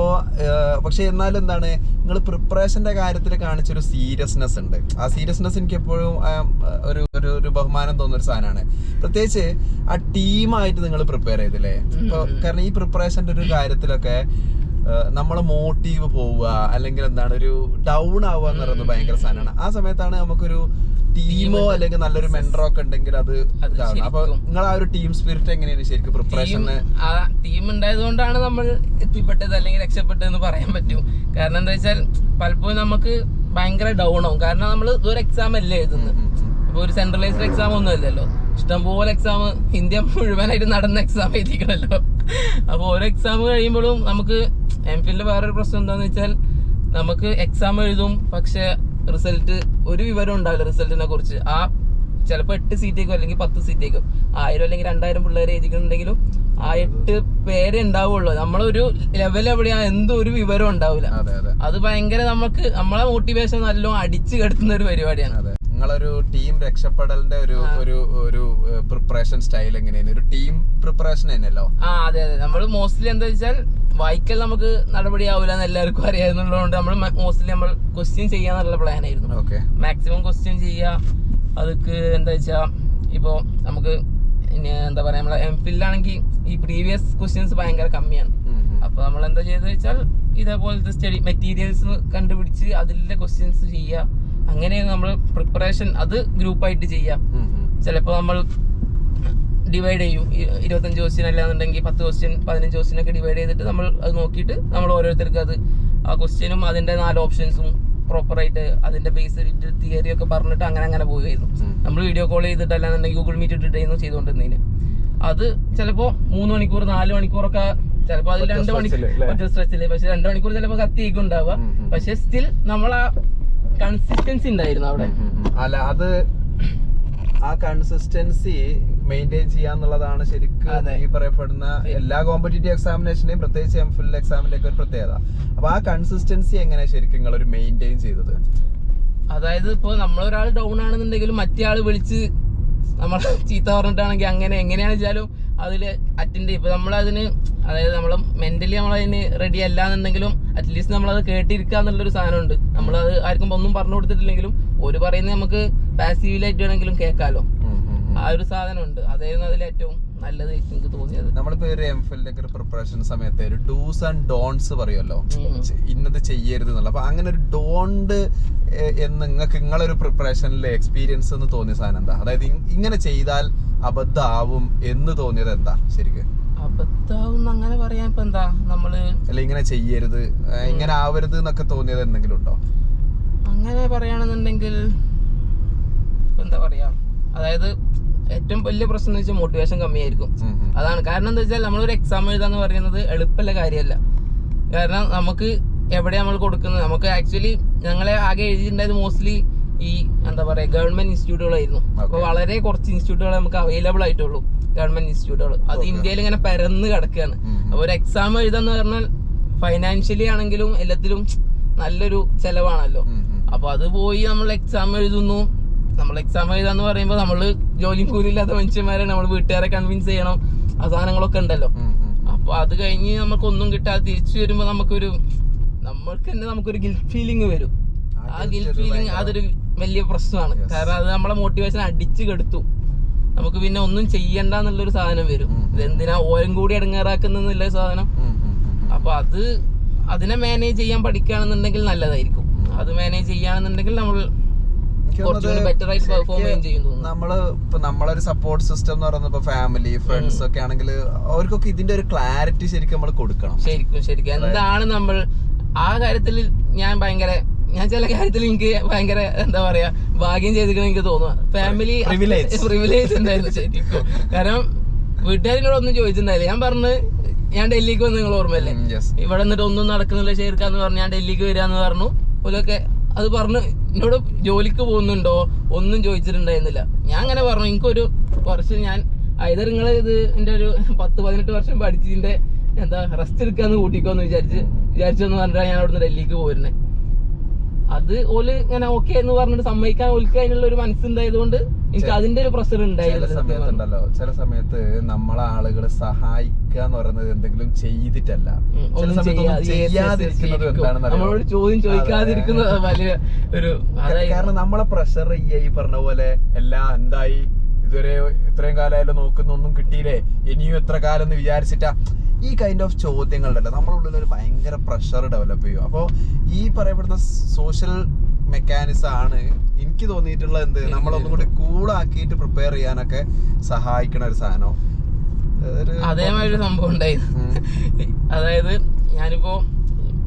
പക്ഷെ എന്നാലും എന്താണ് നിങ്ങൾ പ്രിപ്പറേഷന്റെ കാര്യത്തിൽ കാണിച്ചൊരു സീരിയസ്നെസ് ഉണ്ട്. ആ സീരിയസ്നെസ് എനിക്ക് എപ്പോഴും ഒരു ഒരു ഒരു ബഹുമാനം തോന്നുന്ന ഒരു സാധനമാണ്. പ്രത്യേകിച്ച് ആ ടീമായിട്ട് നിങ്ങൾ പ്രിപ്പയർ ചെയ്തില്ലേ? കാരണം ഈ പ്രിപ്പറേഷന്റെ ഒരു കാര്യത്തിലൊക്കെ നമ്മളെ മോട്ടീവ് പോവുക അല്ലെങ്കിൽ എന്താണ് ഒരു ഡൗൺ ആവുക എന്ന് പറയുന്നത് ഭയങ്കര സാധനമാണ്. ആ സമയത്താണ് നമുക്കൊരു ടീമോ അല്ലെങ്കിൽ നല്ലൊരു മെന്ററോ ഒക്കെ ഉണ്ടെങ്കിൽ അത് ഇതാണ്. അപ്പൊ നിങ്ങൾ ആ ഒരു ടീം സ്പിരിറ്റ് എങ്ങനെയാണ് ശരിക്കും ആ ടീം ഉണ്ടായതുകൊണ്ടാണ് നമ്മൾ എത്തിപ്പെട്ടത് അല്ലെങ്കിൽ രക്ഷപ്പെട്ടതെന്ന് പറയാൻ പറ്റും. കാരണം എന്താ വെച്ചാൽ പലപ്പോഴും നമുക്ക് ഭയങ്കര ഡൗൺ ആവും. കാരണം നമ്മൾ ഒരു എക്സാം അല്ലേ എഴുതുന്നത്? ഇപ്പൊ ഒരു സെൻട്രലൈസ്ഡ് എക്സാം ഒന്നും അല്ലല്ലോ. ഇഷ്ടംപോലെ എക്സാം ഇന്ത്യ മുഴുവനായിട്ട് നടന്ന എക്സാം എഴുതിക്കണല്ലോ. അപ്പോൾ ഓരോ എക്സാം കഴിയുമ്പോഴും നമുക്ക് എം ഫിലിന്റെ വേറൊരു പ്രശ്നം എന്താണെന്ന് വെച്ചാൽ നമുക്ക് എക്സാം എഴുതും പക്ഷേ റിസൾട്ട് ഒരു വിവരം ഉണ്ടാവില്ല റിസൾട്ടിനെ കുറിച്ച്. ആ ചിലപ്പോൾ എട്ട് സീറ്റേക്കും അല്ലെങ്കിൽ പത്ത് സീറ്റേക്കും ആയിരം അല്ലെങ്കിൽ രണ്ടായിരം പിള്ളേർ എഴുതിക്കുന്നുണ്ടെങ്കിലും ആ എട്ട് പേരെ ഉണ്ടാവുള്ളൂ. നമ്മളൊരു ലെവൽ എവിടെയാ എന്തോ ഒരു വിവരം ഉണ്ടാവില്ല. അത് ഭയങ്കര നമുക്ക് നമ്മളെ മോട്ടിവേഷൻ നല്ലോണം അടിച്ചു കെടുത്തുന്ന ഒരു പരിപാടിയാണ്. അതെ നിങ്ങളൊരു ടീം രക്ഷപ്പെടലിന്റെ ഒരു ഒരു ഒരു പ്രിപ്പറേഷൻ സ്റ്റൈൽ എങ്ങനെയാണ്? ഒരു ടീം പ്രിപ്പറേഷൻ തന്നെയല്ലോ? ആ അതെ അതെ. നമ്മൾ മോസ്റ്റ്ലി എന്താ വെച്ചാൽ വായിക്കൽ നമുക്ക് നടപടി ആവില്ല എന്ന് എല്ലാവർക്കും അറിയാവുന്നതുകൊണ്ട് നമ്മൾ മോസ്റ്റ്ലി നമ്മൾ ക്വസ്റ്റ്യൻ ചെയ്യാന്നുള്ള പ്ലാൻ ആയിരുന്നു. ഓക്കെ മാക്സിമം ക്വസ്റ്റ്യൻ ചെയ്യുക അതൊക്കെ എന്താ വെച്ചാൽ ഇപ്പോൾ നമുക്ക് എന്താ പറയുക നമ്മളെ എം ഫില്ലാണെങ്കിൽ ഈ പ്രീവിയസ് ക്വസ്റ്റ്യൻസ് ഭയങ്കര കമ്മിയാണ്. അപ്പോൾ നമ്മൾ എന്താ ചെയ്തത് വെച്ചാൽ ഇതേപോലത്തെ സ്റ്റഡി മെറ്റീരിയൽസ് കണ്ടുപിടിച്ച് അതിലെ ക്വസ്റ്റ്യൻസ് ചെയ്യുക അങ്ങനെയാണ് നമ്മൾ പ്രിപ്പറേഷൻ അത് ഗ്രൂപ്പായിട്ട് ചെയ്യാം. ചിലപ്പോൾ നമ്മൾ ഡിവൈഡ് ചെയ്യും. ഇരുപത്തഞ്ച് ക്വസ്റ്റ്യൻ അല്ലാന്നുണ്ടെങ്കിൽ പത്ത് ക്വസ്റ്റ്യൻ പതിനഞ്ച് ക്വസ്റ്റ്യൻ ഒക്കെ ഡിവൈഡ് ചെയ്തിട്ട് നമ്മൾ അത് നോക്കിയിട്ട് നമ്മൾ ഓരോരുത്തർക്ക് അത് ആ ക്വസ്റ്റ്യനും അതിന്റെ നാല് ഓപ്ഷൻസും പ്രോപ്പറായിട്ട് അതിന്റെ ബേസ് തിയറി ഒക്കെ പറഞ്ഞിട്ട് അങ്ങനെ അങ്ങനെ പോവുകയായിരുന്നു. നമ്മൾ വീഡിയോ കോൾ ചെയ്തിട്ട് അല്ലാന്നുണ്ടെങ്കിൽ ഗൂഗിൾ മീറ്റ് ഇട്ടിട്ടായിരുന്നു ചെയ്തുകൊണ്ടിരുന്നതിന്. അത് ചിലപ്പോൾ മൂന്ന് മണിക്കൂർ നാല് മണിക്കൂറൊക്കെ ചിലപ്പോൾ അത് രണ്ട് മണിക്കൂർ സ്ട്രെച്ചിൽ പക്ഷെ രണ്ട് മണിക്കൂർ ചിലപ്പോൾ കത്തിയൊക്കെ ഉണ്ടാവുക. പക്ഷെ സ്റ്റിൽ നമ്മൾ ആ കൺസിസ്റ്റൻസി ഉണ്ടായിരുന്നു അവിടെ. അല്ല അത് ആ കൺസിസ്റ്റൻസി മെയിന്റെയിൻ ചെയ്യാന്നുള്ളതാണ് ശരിക്കും ഈ പറയപ്പെടുന്ന എല്ലാ കോമ്പറ്റേറ്റീവ് എക്സാമിനേഷനെയും പ്രത്യേകിച്ച് എം ഫിൽ എക്സാമിന്റെ ഒക്കെ ഒരു പ്രത്യേകത. അപ്പൊ ആ കൺസിസ്റ്റൻസി എങ്ങനെ ശരിക്കും നിങ്ങൾ ഒരു മെയിന്റെയിൻ ചെയ്തത്? അതായത് ഇപ്പൊ നമ്മളൊരാൾ ഡൗൺ ആണെന്നുണ്ടെങ്കിലും മറ്റേ ആൾ വിളിച്ച് നമ്മൾ ചീത്ത പറഞ്ഞിട്ടാണെങ്കിൽ അങ്ങനെ എങ്ങനെയാണെന്ന് വെച്ചാലും അതിൽ അറ്റൻഡ് ചെയ്യും. ഇപ്പൊ നമ്മളതിന് അതായത് നമ്മൾ മെന്റലി നമ്മൾ അതിന് റെഡി അല്ല എന്നുണ്ടെങ്കിലും അറ്റ്ലീസ്റ്റ് നമ്മളത് കേട്ടിരിക്കുക എന്നുള്ളൊരു സാധനമുണ്ട്. നമ്മളത് ആർക്കും ഒന്നും പറഞ്ഞു കൊടുത്തിട്ടില്ലെങ്കിലും ഒരു പറയുന്നത് നമുക്ക് പാസീവിലായിട്ട് വേണമെങ്കിലും കേൾക്കാലോ. ആ ഒരു സാധനമുണ്ട്. അതായിരുന്നു അതിൽ ഏറ്റവും നല്ലത് എനിക്ക് തോന്നിയത്. നമ്മളിപ്പോ ഒരു എം ഫിലിന്റെ ഒരു പ്രിപ്പറേഷൻ സമയത്ത് ഒരു ഡൂസ് ആൻഡ് ഡോൺസ് പറയുമല്ലോ. ഇന്നത് ചെയ്യരുത് എന്നുള്ള. അപ്പൊ അങ്ങനെ ഒരു ഡോണ്ട് എന്ന് നിങ്ങൾക്ക് നിങ്ങളൊരു പ്രിപ്പറേഷനിലെ എക്സ്പീരിയൻസ് എന്ന് തോന്നിയ സാധനം എന്താ? അതായത് ഇങ്ങനെ ചെയ്താൽ അബദ്ധമാവും എന്ന് തോന്നിയത് എന്താ? ശരിക്കും. അബദ്ധാവും അങ്ങനെ പറയാൻ ഇപ്പൊ എന്താ നമ്മൾ അല്ല ഇങ്ങനെ ചെയ്യരുത്. ഇങ്ങനെ ആവരുത് എന്നൊക്കെ തോന്നിയത് എന്തെങ്കിലും ഉണ്ടോ? അങ്ങനെ പറയുകയാണെന്നുണ്ടെങ്കിൽ എന്താ പറയാ? അതായത് ഏറ്റവും വലിയ പ്രശ്നം എന്ന് വെച്ചാൽ മോട്ടിവേഷൻ കമ്മിയായിരിക്കും. അതാണ്. കാരണം എന്താ വെച്ചാൽ നമ്മളൊരു എക്സാം എഴുതാന്ന് പറയുന്നത് എളുപ്പമല്ല കാര്യമല്ല. കാരണം നമുക്ക് എവിടെ നമ്മൾ കൊടുക്കുന്നത്? നമുക്ക് ആക്ച്വലി ഞങ്ങളെ ആകെ എഴുതിയിട്ടുണ്ടായത് മോസ്റ്റ്ലി ഈ എന്താ പറയാ ഗവൺമെന്റ് ഇൻസ്റ്റിറ്റ്യൂട്ടുകളായിരുന്നു. അപ്പോൾ വളരെ കുറച്ച് ഇൻസ്റ്റിറ്റ്യൂട്ടുകൾ നമുക്ക് അവൈലബിൾ ആയിട്ടുള്ളൂ ഗവൺമെന്റ് ഇൻസ്റ്റിറ്റ്യൂട്ടുകൾ അത് ഇന്ത്യയിൽ ഇങ്ങനെ പരന്ന് കിടക്കുകയാണ്. അപ്പോൾ ഒരു എക്സാം എഴുതാന്ന് പറഞ്ഞാൽ ഫൈനാൻഷ്യലി ആണെങ്കിലും എല്ലാത്തിലും നല്ലൊരു ചെലവാണല്ലോ. ഉം, ഉം. അപ്പൊ അത് പോയി നമ്മൾ എക്സാം എഴുതുന്നു. നമ്മൾ എക്സാം എഴുതാന്ന് പറയുമ്പോൾ നമ്മൾ ജോലിയും കൂലില്ലാത്ത മനുഷ്യന്മാരെ നമ്മൾ വീട്ടുകാരെ കൺവിൻസ് ചെയ്യണം. ആ സാധനങ്ങളൊക്കെ ഉണ്ടല്ലോ. അപ്പൊ അത് കഴിഞ്ഞ് നമുക്കൊന്നും കിട്ടാതെ തിരിച്ചു വരുമ്പോൾ നമുക്കൊരു നമ്മൾക്ക് തന്നെ നമുക്കൊരു ഗിൽറ്റ് ഫീലിംഗ് വരും. ആ ഗിൽറ്റ് ഫീലിംഗ് അതൊരു വലിയ പ്രശ്നമാണ്. കാരണം അത് നമ്മളെ മോട്ടിവേഷൻ അടിച്ചു കെടുത്തു. നമുക്ക് പിന്നെ ഒന്നും ചെയ്യണ്ട എന്നുള്ളൊരു സാധനം വരും. ഇതെന്തിനാ ഓരം കൂടി ഇടങ്ങേറാക്കുന്നുള്ള സാധനം. അപ്പൊ അത് അതിനെ മാനേജ് ചെയ്യാൻ പഠിക്കുകയാണെന്നുണ്ടെങ്കിൽ നല്ലതായിരിക്കും. അത് മാനേജ് ചെയ്യുകയാണെന്നുണ്ടെങ്കിൽ നമ്മൾ നമ്മൾ ഇപ്പൊ നമ്മളൊരു സപ്പോർട്ട് സിസ്റ്റം എന്ന് പറയുന്നത് ഇപ്പൊ ഫാമിലി ഫ്രണ്ട്സ് ഒക്കെ ആണെങ്കിൽ അവർക്കൊക്കെ ഇതിന്റെ ഒരു ക്ലാരിറ്റി ശരിക്കും നമ്മൾ കൊടുക്കണം. ശരിക്കും ശരിക്കും. എന്താണ് നമ്മൾ ആ കാര്യത്തിൽ ഞാൻ ഭയങ്കര ഞാൻ ചില കാര്യത്തിൽ എനിക്ക് ഭയങ്കര എന്താ പറയാ ഭാഗ്യം ചെയ്തിരിക്കണം എനിക്ക് തോന്നുക ഫാമിലി. പ്രിവിലേജ് ഉണ്ടായിരുന്നു ശരിക്കും. കാരണം വീട്ടുകാരിനോട് ഒന്നും ചോദിച്ചിട്ടുണ്ടായില്ല. ഞാൻ പറഞ്ഞു ഞാൻ ഡൽഹിക്ക് വന്ന് നിങ്ങൾ ഓർമ്മയല്ലേ? ഇവിടെ നിന്നിട്ട് ഒന്നും നടക്കുന്നില്ല ഷെയർക്കാന്ന് പറഞ്ഞു ഞാൻ ഡൽഹിക്ക് വരാന്ന് പറഞ്ഞു. ഓലൊക്കെ അത് പറഞ്ഞു എന്നോട് ജോലിക്ക് പോകുന്നുണ്ടോ ഒന്നും ചോദിച്ചിട്ടുണ്ടായിരുന്നില്ല. ഞാൻ അങ്ങനെ പറഞ്ഞു. എനിക്കൊരു കുറച്ച് ഞാൻ ഐതർ നിങ്ങൾ ഇത് എന്റെ ഒരു പത്ത് പതിനെട്ട് വർഷം പഠിച്ചതിന്റെ എന്താ റെസ്റ്റ് എടുക്കാന്ന് കൂട്ടിക്കോന്ന് വിചാരിച്ച് വിചാരിച്ചെന്ന് പറഞ്ഞാൽ ഞാൻ അവിടുന്ന് ഡൽഹിക്ക് പോരുന്നത് അത് ഓൽ ഇങ്ങനെ ഓക്കെ എന്ന് പറഞ്ഞിട്ട് സമ്മതിക്കാൻ ഓൽക്ക് അതിനുള്ള ഒരു മനസ്സുണ്ടായതുകൊണ്ട് എനിക്ക് അതിന്റെ ഒരു പ്രഷർ ചില സമയത്തുണ്ടല്ലോ. ചില സമയത്ത് നമ്മളെ ആളുകൾ സഹായിക്കുക എന്ന് പറയുന്നത് എന്തെങ്കിലും ചെയ്തിട്ടല്ല. ചില സമയത്ത് ചെയ്യാതിരിക്കുന്നത്. എന്താണെന്ന് ചോദ്യം ചോദിക്കാതിരിക്കുന്നത് വലിയ ഒരു കാരണം നമ്മളെ പ്രഷർ ഈ പറഞ്ഞ പോലെ എല്ലാം എന്തായി? ഇതുവരെ ഇത്രയും കാലമായാലും നോക്കുന്ന ഒന്നും കിട്ടിയില്ലേ? ഇനിയും എത്ര കാലം എന്ന് വിചാരിച്ചിട്ടാ ഈ കൈൻഡ് ഓഫ് ചോദ്യങ്ങളുണ്ടല്ലോ. നമ്മുടെ ഉള്ളിൽ ഒരു ഭയങ്കര പ്രഷർ ഡെവലപ്പ് ചെയ്യും. അപ്പോൾ ഈ പറയപ്പെടുന്ന സോഷ്യൽ മെക്കാനിസം ആണ് എനിക്ക് തോന്നിയിട്ടുള്ള എന്ത്? നമ്മളൊന്നും കൂടി കൂളാക്കിയിട്ട് പ്രിപ്പയർ ചെയ്യാനൊക്കെ സഹായിക്കണ ഒരു സാധനം? അതേമാതിരി ഒരു സംഭവം ഉണ്ടായി. അതായത് ഞാനിപ്പോ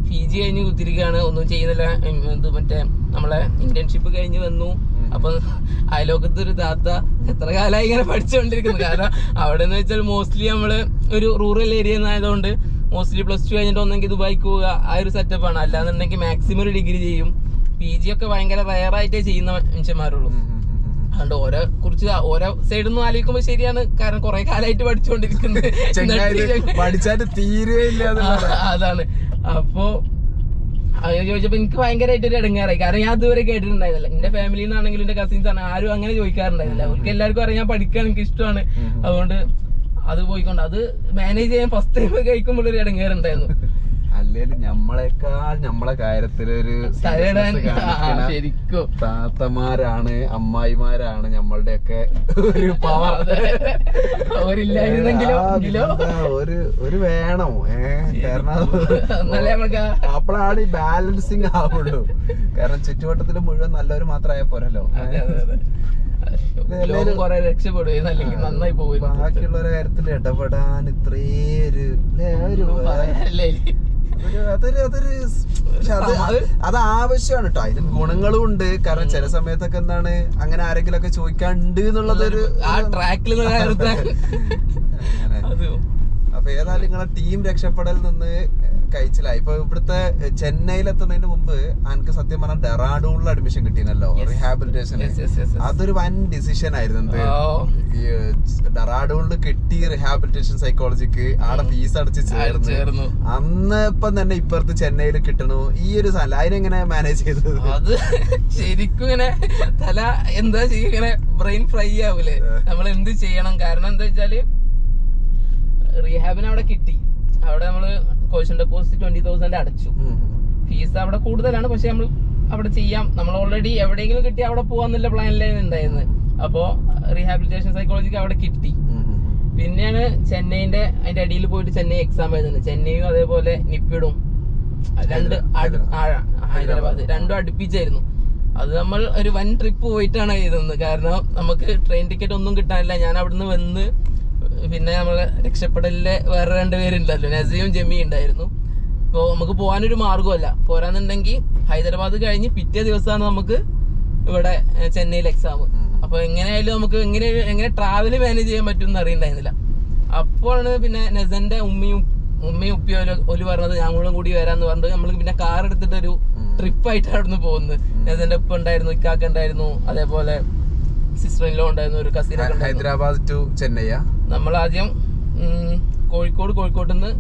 പി ജി കഴിഞ്ഞ് കുത്തിരിക്കുകയാണ്. ഒന്നും ചെയ്യുന്നില്ല. എന്ത് ഇത് മറ്റേ നമ്മളെ ഇന്റേൺഷിപ്പ് കഴിഞ്ഞ് വന്നു. അപ്പൊ അയലോക്കത്ത് ഒരു താത്ത എത്ര കാലമായി ഇങ്ങനെ പഠിച്ചുകൊണ്ടിരിക്കുന്നു കാരണം അവിടെ എന്ന് വെച്ചാൽ മോസ്റ്റ്ലി നമ്മൾ ഒരു റൂറൽ ഏരിയ ആയതുകൊണ്ട് മോസ്റ്റ്ലി പ്ലസ് ടു കഴിഞ്ഞിട്ട് ഒന്നെങ്കിൽ ദുബായിക്ക് പോവുക. ആ ഒരു സെറ്റപ്പ് ആണ്. അല്ലാന്നുണ്ടെങ്കിൽ മാക്സിമം ഒരു ഡിഗ്രി ചെയ്യും. പി ജി ഒക്കെ ഭയങ്കര റയറായിട്ടേ ചെയ്യുന്ന മനുഷ്യന്മാരുള്ളൂ. അതുകൊണ്ട് ഓരോ കുറിച്ച് ഓരോ സൈഡിൽ നിന്ന് ആലോചിക്കുമ്പോ ശരിയാണ്. കാരണം കുറെ കാലമായിട്ട് പഠിച്ചുകൊണ്ടിരിക്കുന്നത്. അതാണ്. അപ്പോ അത് ചോദിച്ചപ്പോ എനിക്ക് ഭയങ്കരമായിട്ട് ഒരു ഇടങ്ങാറായി. കാരണം ഞാൻ അതുവരെ കേട്ടിട്ടുണ്ടായിരുന്നില്ല. എന്റെ ഫാമിലിയിൽ നിന്നാണെങ്കിലും എന്റെ കസിൻസ് ആണ്. ആരും അങ്ങനെ ചോദിക്കാറുണ്ടായിരുന്നില്ല. അവർക്ക് എല്ലാവർക്കും അറിയാം. ഞാൻ പഠിക്കാൻ എനിക്ക് ഇഷ്ടമാണ്. അതുകൊണ്ട് അത് പോയിക്കൊണ്ട് അത് മാനേജ് ചെയ്യാൻ ഫസ്റ്റ് ടൈം കഴിക്കുമ്പോൾ ഒരു ഇടങ്ങേറുണ്ടായിരുന്നു. അല്ലേലും നമ്മളെക്കാൾ നമ്മളെ കാര്യത്തിലൊരു ശരിക്കും. താത്തമാരാണ് അമ്മായിമാരാണ് നമ്മളുടെയൊക്കെ ഒരു പവർ ഒരു ഒരു വേണം. കാരണം അപ്പോഴാണ് ഈ ബാലൻസിങ് ആവുള്ളൂ. കാരണം ചുറ്റുവട്ടത്തിൽ മുഴുവൻ നല്ലവര് മാത്രമായ പോരല്ലോ. നന്നായി ബാക്കിയുള്ളവരുടെ കാര്യത്തിൽ ഇടപെടാൻ ഇത്രേ ഒരു അതൊരു അതൊരു അത് ആവശ്യമാണ് കേട്ടോ അതിന് ഗുണങ്ങളും ഉണ്ട് കാരണം ചില സമയത്തൊക്കെ എന്താണ് അങ്ങനെ ആരെങ്കിലും ഒക്കെ ചോദിക്കാണ്ട് എന്നുള്ളതൊരു ആ ട്രാക്കിൽ അപ്പൊ ഏതായാലും നിങ്ങളെ ടീം രക്ഷപ്പെടൽ നിന്ന് കഴിച്ചിലായി ഇപ്പൊ ഇവിടുത്തെ ചെന്നൈയിലെത്തുന്നതിന് മുമ്പ് എനിക്ക് സത്യം പറഞ്ഞാൽ ഡെറാഡൂണിൽ അഡ്മിഷൻ കിട്ടിയല്ലോ റീഹാബിലിറ്റേഷൻ. അതൊരു വൻ ഡിസിഷൻ ആയിരുന്നു എന്ത്. ഈ ഡെറാഡൂണിൽ കിട്ടി റിഹാബിലിറ്റേഷൻ സൈക്കോളജിക്ക് ആടെ ഫീസ് അടച്ച് ചേർന്ന്. ചേർന്നു. അന്ന് ഇപ്പം തന്നെ ഇപ്പുറത്ത് ചെന്നൈയിൽ കിട്ടണു. ഈ ഒരു സ്ഥലം അതിനെങ്ങനെ മാനേജ് ചെയ്തത്? അത് ശരിക്കും ഇങ്ങനെ തല എന്താ ചെയ്യുക ഇങ്ങനെ ബ്രെയിൻ ഫ്രൈ ആവൂലേ. നമ്മൾ എന്ത് ചെയ്യണം? കാരണം എന്താ വെച്ചാൽ റീഹാബിന് അവിടെ കിട്ടി. അവിടെ നമ്മൾ കോഷൻ ഡെപ്പോസിറ്റ് ട്വന്റി തൗസൻഡ് അടച്ചു. ഫീസ് അവിടെ കൂടുതലാണ്. പക്ഷെ നമ്മൾ അവിടെ ചെയ്യാം. നമ്മൾ ഓൾറെഡി എവിടെയെങ്കിലും കിട്ടി അവിടെ പോവാന്നുള്ള പ്ലാനിലാണ് ഉണ്ടായിരുന്നത്. അപ്പോ റീഹാബിലിറ്റേഷൻ സൈക്കോളജിക്ക് അവിടെ കിട്ടി. പിന്നെയാണ് ചെന്നൈന്റെ അതിന്റെ അടിയിൽ പോയിട്ട് ചെന്നൈ എക്സാം എഴുതുന്നത്. ചെന്നൈയും അതേപോലെ നിപ്പിടും. രണ്ട് ഹൈദരാബാദ്. രണ്ടും അടുപ്പിച്ചായിരുന്നു. അത് നമ്മൾ ഒരു വൻ ട്രിപ്പ് പോയിട്ടാണ് എഴുതുന്നത്. കാരണം നമുക്ക് ട്രെയിൻ ടിക്കറ്റ് ഒന്നും കിട്ടാനില്ല. ഞാൻ അവിടുന്ന് വന്ന് പിന്നെ നമ്മളെ രക്ഷപ്പെടലിലെ വേറെ രണ്ടുപേരുണ്ടല്ലോ നസീം ജമ്മി ഉണ്ടായിരുന്നു. അപ്പോൾ നമുക്ക് പോകാനൊരു മാർഗമല്ല പോരാന്നുണ്ടെങ്കിൽ ഹൈദരാബാദ് കഴിഞ്ഞ് പിറ്റേ ദിവസമാണ് നമുക്ക് ഇവിടെ ചെന്നൈയിൽ എക്സാം അപ്പോൾ എങ്ങനെയായാലും നമുക്ക് എങ്ങനെ എങ്ങനെ ട്രാവൽ മാനേജ് ചെയ്യാൻ പറ്റും എന്ന് അറിയണ്ടായിരുന്നില്ല. അപ്പോഴാണ് പിന്നെ നെസന്റെ ഉമ്മയും ഉമ്മയും ഉപ്പിയും ഒരു പറഞ്ഞത് ഞങ്ങളും കൂടി വരാന്ന് പറഞ്ഞത് നമ്മൾ പിന്നെ കാർ എടുത്തിട്ട് ഒരു അവിടുന്ന് പോകുന്നത്. നെസന്റെ ഉപ്പ ഉണ്ടായിരുന്നു ഇക്കാക്ക ഉണ്ടായിരുന്നു അതേപോലെ സിസ്റ്റർ ഇൻ ലോ ഉണ്ടായിരുന്നു. ഒരു കസിൻ ഹൈദരാബാദ് ടു ചെന്നൈ നമ്മൾ ആദ്യം കോഴിക്കോട് കോഴിക്കോട്ട് നിന്ന്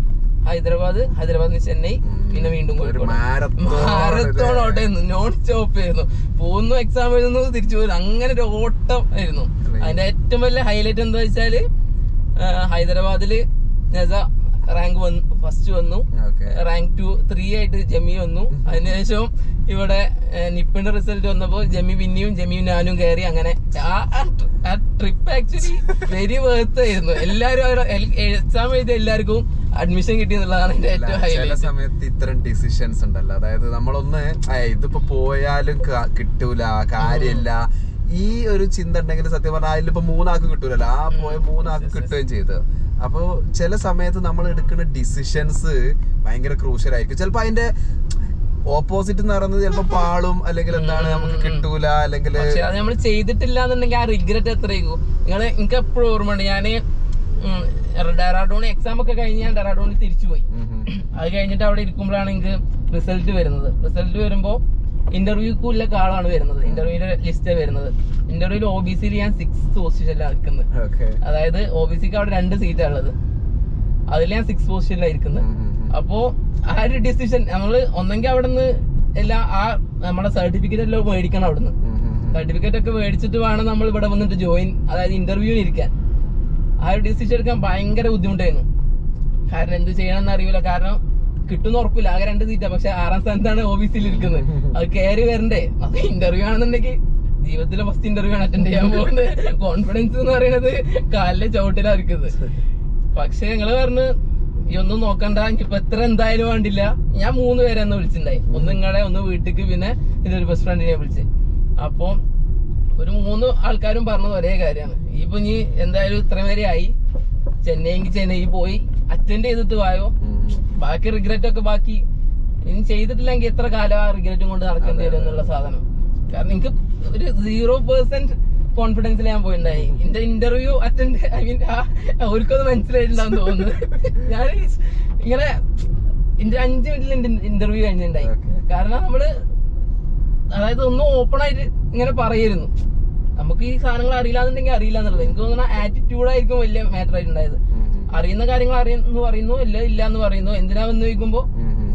ഹൈദരാബാദ് ഹൈദരാബാദ് നിന്ന് ചെന്നൈ പിന്നെ വീണ്ടും കോഴിക്കോട്. മാരത്തോൺ ഓട്ടായിരുന്നു നോൺ സ്റ്റോപ്പ് ആയിരുന്നു. പോകുന്നു എക്സാം എഴുതുന്നു തിരിച്ചു പോകുന്നു അങ്ങനെ ഒരു ഓട്ടം ആയിരുന്നു. അതിന്റെ ഏറ്റവും വലിയ ഹൈലൈറ്റ് എന്താ വെച്ചാൽ ഹൈദരാബാദിൽ നസ റാങ്ക് വന്നു ഫസ്റ്റ് വന്നു. റാങ്ക് ടു ത്രീ ആയിട്ട് ജമി വന്നു. അതിനുശേഷം ഇവിടെ നിപ്പിന്റെ റിസൾട്ട് വന്നപ്പോ ജമി പിന്നെയും ജമിയും ഞാനും കയറി അങ്ങനെ ആ ട്രിപ്പ് ആക്ച്വലി വെരി വേർത്ത് ആയിരുന്നു. എല്ലാരും എക്സാം എഴുതിയ എല്ലാവർക്കും അഡ്മിഷൻ കിട്ടി എന്നുള്ളതാണ് എന്റെ ഏറ്റവും ചില സമയത്ത് ഇത്തരം ഡിസിഷൻസ് ഉണ്ടല്ലോ. അതായത് നമ്മളൊന്ന് "ഏയ്, ഇതിപ്പോ പോയാലും കിട്ടൂല കാര്യമില്ല. ഈ ഒരു ചിന്ത ഉണ്ടെങ്കിൽ സത്യം പറഞ്ഞാൽ അതിലിപ്പോ മൂന്നാൾക്ക് കിട്ടൂലല്ലോ. ആ പോയ മൂന്നാക്ക് കിട്ടുകയും ചെയ്ത്. അപ്പോ ചില സമയത്ത് നമ്മൾ എടുക്കുന്ന ഡിസിഷൻസ് ഭയങ്കര ക്രൂഷ്യൽ ആയിരിക്കും. ചിലപ്പോ അതിന്റെ ഓപ്പോസിറ്റ് എന്ന് പറയുന്നത് ചിലപ്പോ പാളും അല്ലെങ്കിൽ എന്താണ് നമുക്ക് കിട്ടൂല അല്ലെങ്കിൽ അത് നമ്മൾ ചെയ്തിട്ടില്ല എന്നുണ്ടെങ്കിൽ ആ റിഗ്രറ്റ് എത്രയായിരിക്കും? നിങ്ങൾ എനിക്ക് എപ്പോഴും ഓർമ്മയുണ്ട് ഞാൻ ഡെറാഡോൺ എക്സാം ഒക്കെ കഴിഞ്ഞ് ഞാൻ ഡെറാഡോണിൽ തിരിച്ചു പോയി. അത് കഴിഞ്ഞിട്ട് അവിടെ ഇരിക്കുമ്പോഴാണ് എനിക്ക് റിസൾട്ട് വരുന്നത്. റിസൾട്ട് വരുമ്പോ ഇന്റർവ്യൂക്കുള്ള ആളാണ് വരുന്നത്. ഇന്റർവ്യൂവിന്റെ ലിസ്റ്റ് വരുന്നത്. ഇന്റർവ്യൂവിൽ ഒ ബി സിയിൽ ഞാൻ സിക്സ് പൊസിഷനിലാണ് നിൽക്കുന്നത്. അതായത് ഒ ബി സിക്ക് അവിടെ രണ്ട് സീറ്റാണ് ഉള്ളത്. അതിൽ ഞാൻ സിക്സ് പൊസിഷനിലാണ് ഇരിക്കുന്നത്. അപ്പോ ആ ഒരു ഡിസിഷൻ നമ്മൾ ഒന്നെങ്കിൽ അവിടെ നിന്ന് എല്ലാ ആ നമ്മുടെ സർട്ടിഫിക്കറ്റ് എല്ലാം മേടിക്കണം അവിടെ നിന്ന് സർട്ടിഫിക്കറ്റ് ഒക്കെ മേടിച്ചിട്ട് വേണം നമ്മൾ ഇവിടെ വന്നിട്ട് ജോയിൻ അതായത് ഇന്റർവ്യൂവിന് ഇരിക്കാൻ. ആ ഒരു ഡിസിഷൻ എടുക്കാൻ ഭയങ്കര ബുദ്ധിമുട്ടായിരുന്നു. കാരണം എന്ത് ചെയ്യണമെന്ന് അറിയില്ല. കാരണം കിട്ടുന്ന ഉറപ്പില്ല. ആകെ രണ്ട് സീറ്റാ പക്ഷെ ആറാം സ്ഥാനത്താണ് ഓഫീസിൽ ബി സിയിൽ ഇരിക്കുന്നത്. അത് കയറി വരണ്ടേ? അത് ഇന്റർവ്യൂ ആണെന്നുണ്ടെങ്കിൽ ജീവിതത്തിലെ ഫസ്റ്റ് ഇന്റർവ്യൂ ആണ് അറ്റൻഡ് ചെയ്യാൻ പോകുന്നത്. കോൺഫിഡൻസ് എന്ന് പറയുന്നത് കാലിലെ ചവിട്ടിലാണ് ഇരിക്കുന്നത്. പക്ഷെ ഞങ്ങൾ പറഞ്ഞ് ഈ ഒന്നും നോക്കണ്ട എനിക്കിപ്പോ എത്ര എന്തായാലും വേണ്ടില്ല. ഞാൻ മൂന്ന് പേരെ ഒന്ന് വിളിച്ചിട്ടുണ്ടായി. ഒന്ന് നിങ്ങളെ ഒന്ന് വീട്ടിക്ക് പിന്നെ ഇതൊരു ബെസ്റ്റ് ഫ്രണ്ടിനെ വിളിച്ച്. അപ്പൊ ഒരു മൂന്ന് ആൾക്കാരും പറഞ്ഞത് ഒരേ കാര്യമാണ്. ഇപ്പൊ നീ എന്തായാലും ഇത്ര വരെ ആയി. ചെന്നൈക്ക് ചെന്നൈ പോയി. അറ്റൻഡ് ചെയ്തിട്ട് വായോ? ബാക്കി റിഗ്രറ്റ് ഒക്കെ ബാക്കി. ഇനി ചെയ്തിട്ടില്ലെങ്കിൽ എത്ര കാലം ആ റിഗ്രറ്റും കൊണ്ട് നടക്കേണ്ടി വരും എന്നുള്ള സാധനം. കാരണം എനിക്ക് ഒരു സീറോ പെർസെന്റ് കോൺഫിഡൻസിൽ ഞാൻ പോയിണ്ടായി. എന്റെ ഇന്റർവ്യൂ അറ്റൻഡ് ഐ മീൻ അവർക്കത് മനസ്സിലായിട്ടുണ്ടാവും തോന്നുന്നു. ഞാൻ ഇങ്ങനെ എന്റെ അഞ്ച് മിനിറ്റിൽ ഇന്റർവ്യൂ കഴിഞ്ഞിട്ടുണ്ടായി കാരണം നമ്മൾ അതായത് ഒന്നും ഓപ്പൺ ആയിട്ട് ഇങ്ങനെ പറയായിരുന്നു നമുക്ക് ഈ സാധനങ്ങൾ അറിയില്ലാന്നുണ്ടെങ്കിൽ അറിയില്ല എന്നുള്ളത്. എനിക്ക് തോന്നുന്ന ആറ്റിറ്റ്യൂഡ് ആയിരിക്കും വലിയ മാറ്റർ ആയിട്ടുണ്ടായത്. അറിയുന്ന കാര്യങ്ങൾ അറിയുന്നു പറയുന്നു ഇല്ല ഇല്ല എന്ന് പറയുന്നു. എന്തിനാ വന്ന് ചോദിക്കുമ്പോ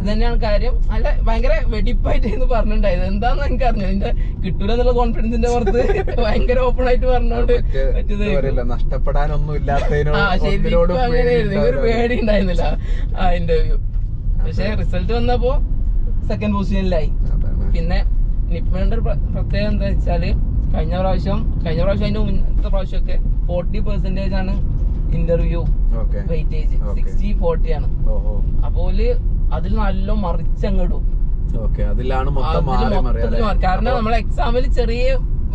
തന്നെയാണ് കാര്യം. അല്ല ഭയങ്കര വെടിപ്പായിട്ട് എന്ന് പറഞ്ഞിട്ടുണ്ടായത്. എന്താന്ന് എനിക്ക് അറിഞ്ഞു എന്റെ കിട്ടൂല എന്നുള്ള കോൺഫിഡൻസിന്റെ പുറത്ത് ഭയങ്കര ഓപ്പൺ ആയിട്ട് പറഞ്ഞോണ്ട് പറ്റിയതായിരുന്നു. നഷ്ടപ്പെടാനൊന്നും ഇല്ലാത്തതിനോട് അങ്ങനെയായിരുന്നു ഒരു പേടി ഉണ്ടായിരുന്നില്ല ആ ഇന്റർവ്യൂ പക്ഷെ റിസൾട്ട് വന്നപ്പോ സെക്കൻഡ് പൊസിഷനിലായി പിന്നെ നിപ്മയുടെ ഒരു പ്രത്യേകത എന്താ വെച്ചാൽ കഴിഞ്ഞ പ്രാവശ്യം കഴിഞ്ഞ പ്രാവശ്യം അതിന്റെ മുന്നത്തെ പ്രാവശ്യമൊക്കെ ഫോർട്ടി പെർസെന്റേജ് ആണ് ഇന്റർവ്യൂ വെയിറ്റേജ്. സിക്സ്റ്റി ഫോർട്ടി ആണ്. അപ്പോൾ അതിൽ നല്ല മറിച്ചങ്ങിടും ഓക്കെ അതിലാണ് മൊത്തം മാറി മൊത്തത്തിൽ കാരണം നമ്മളെ എക്സാമിൽ ചെറിയ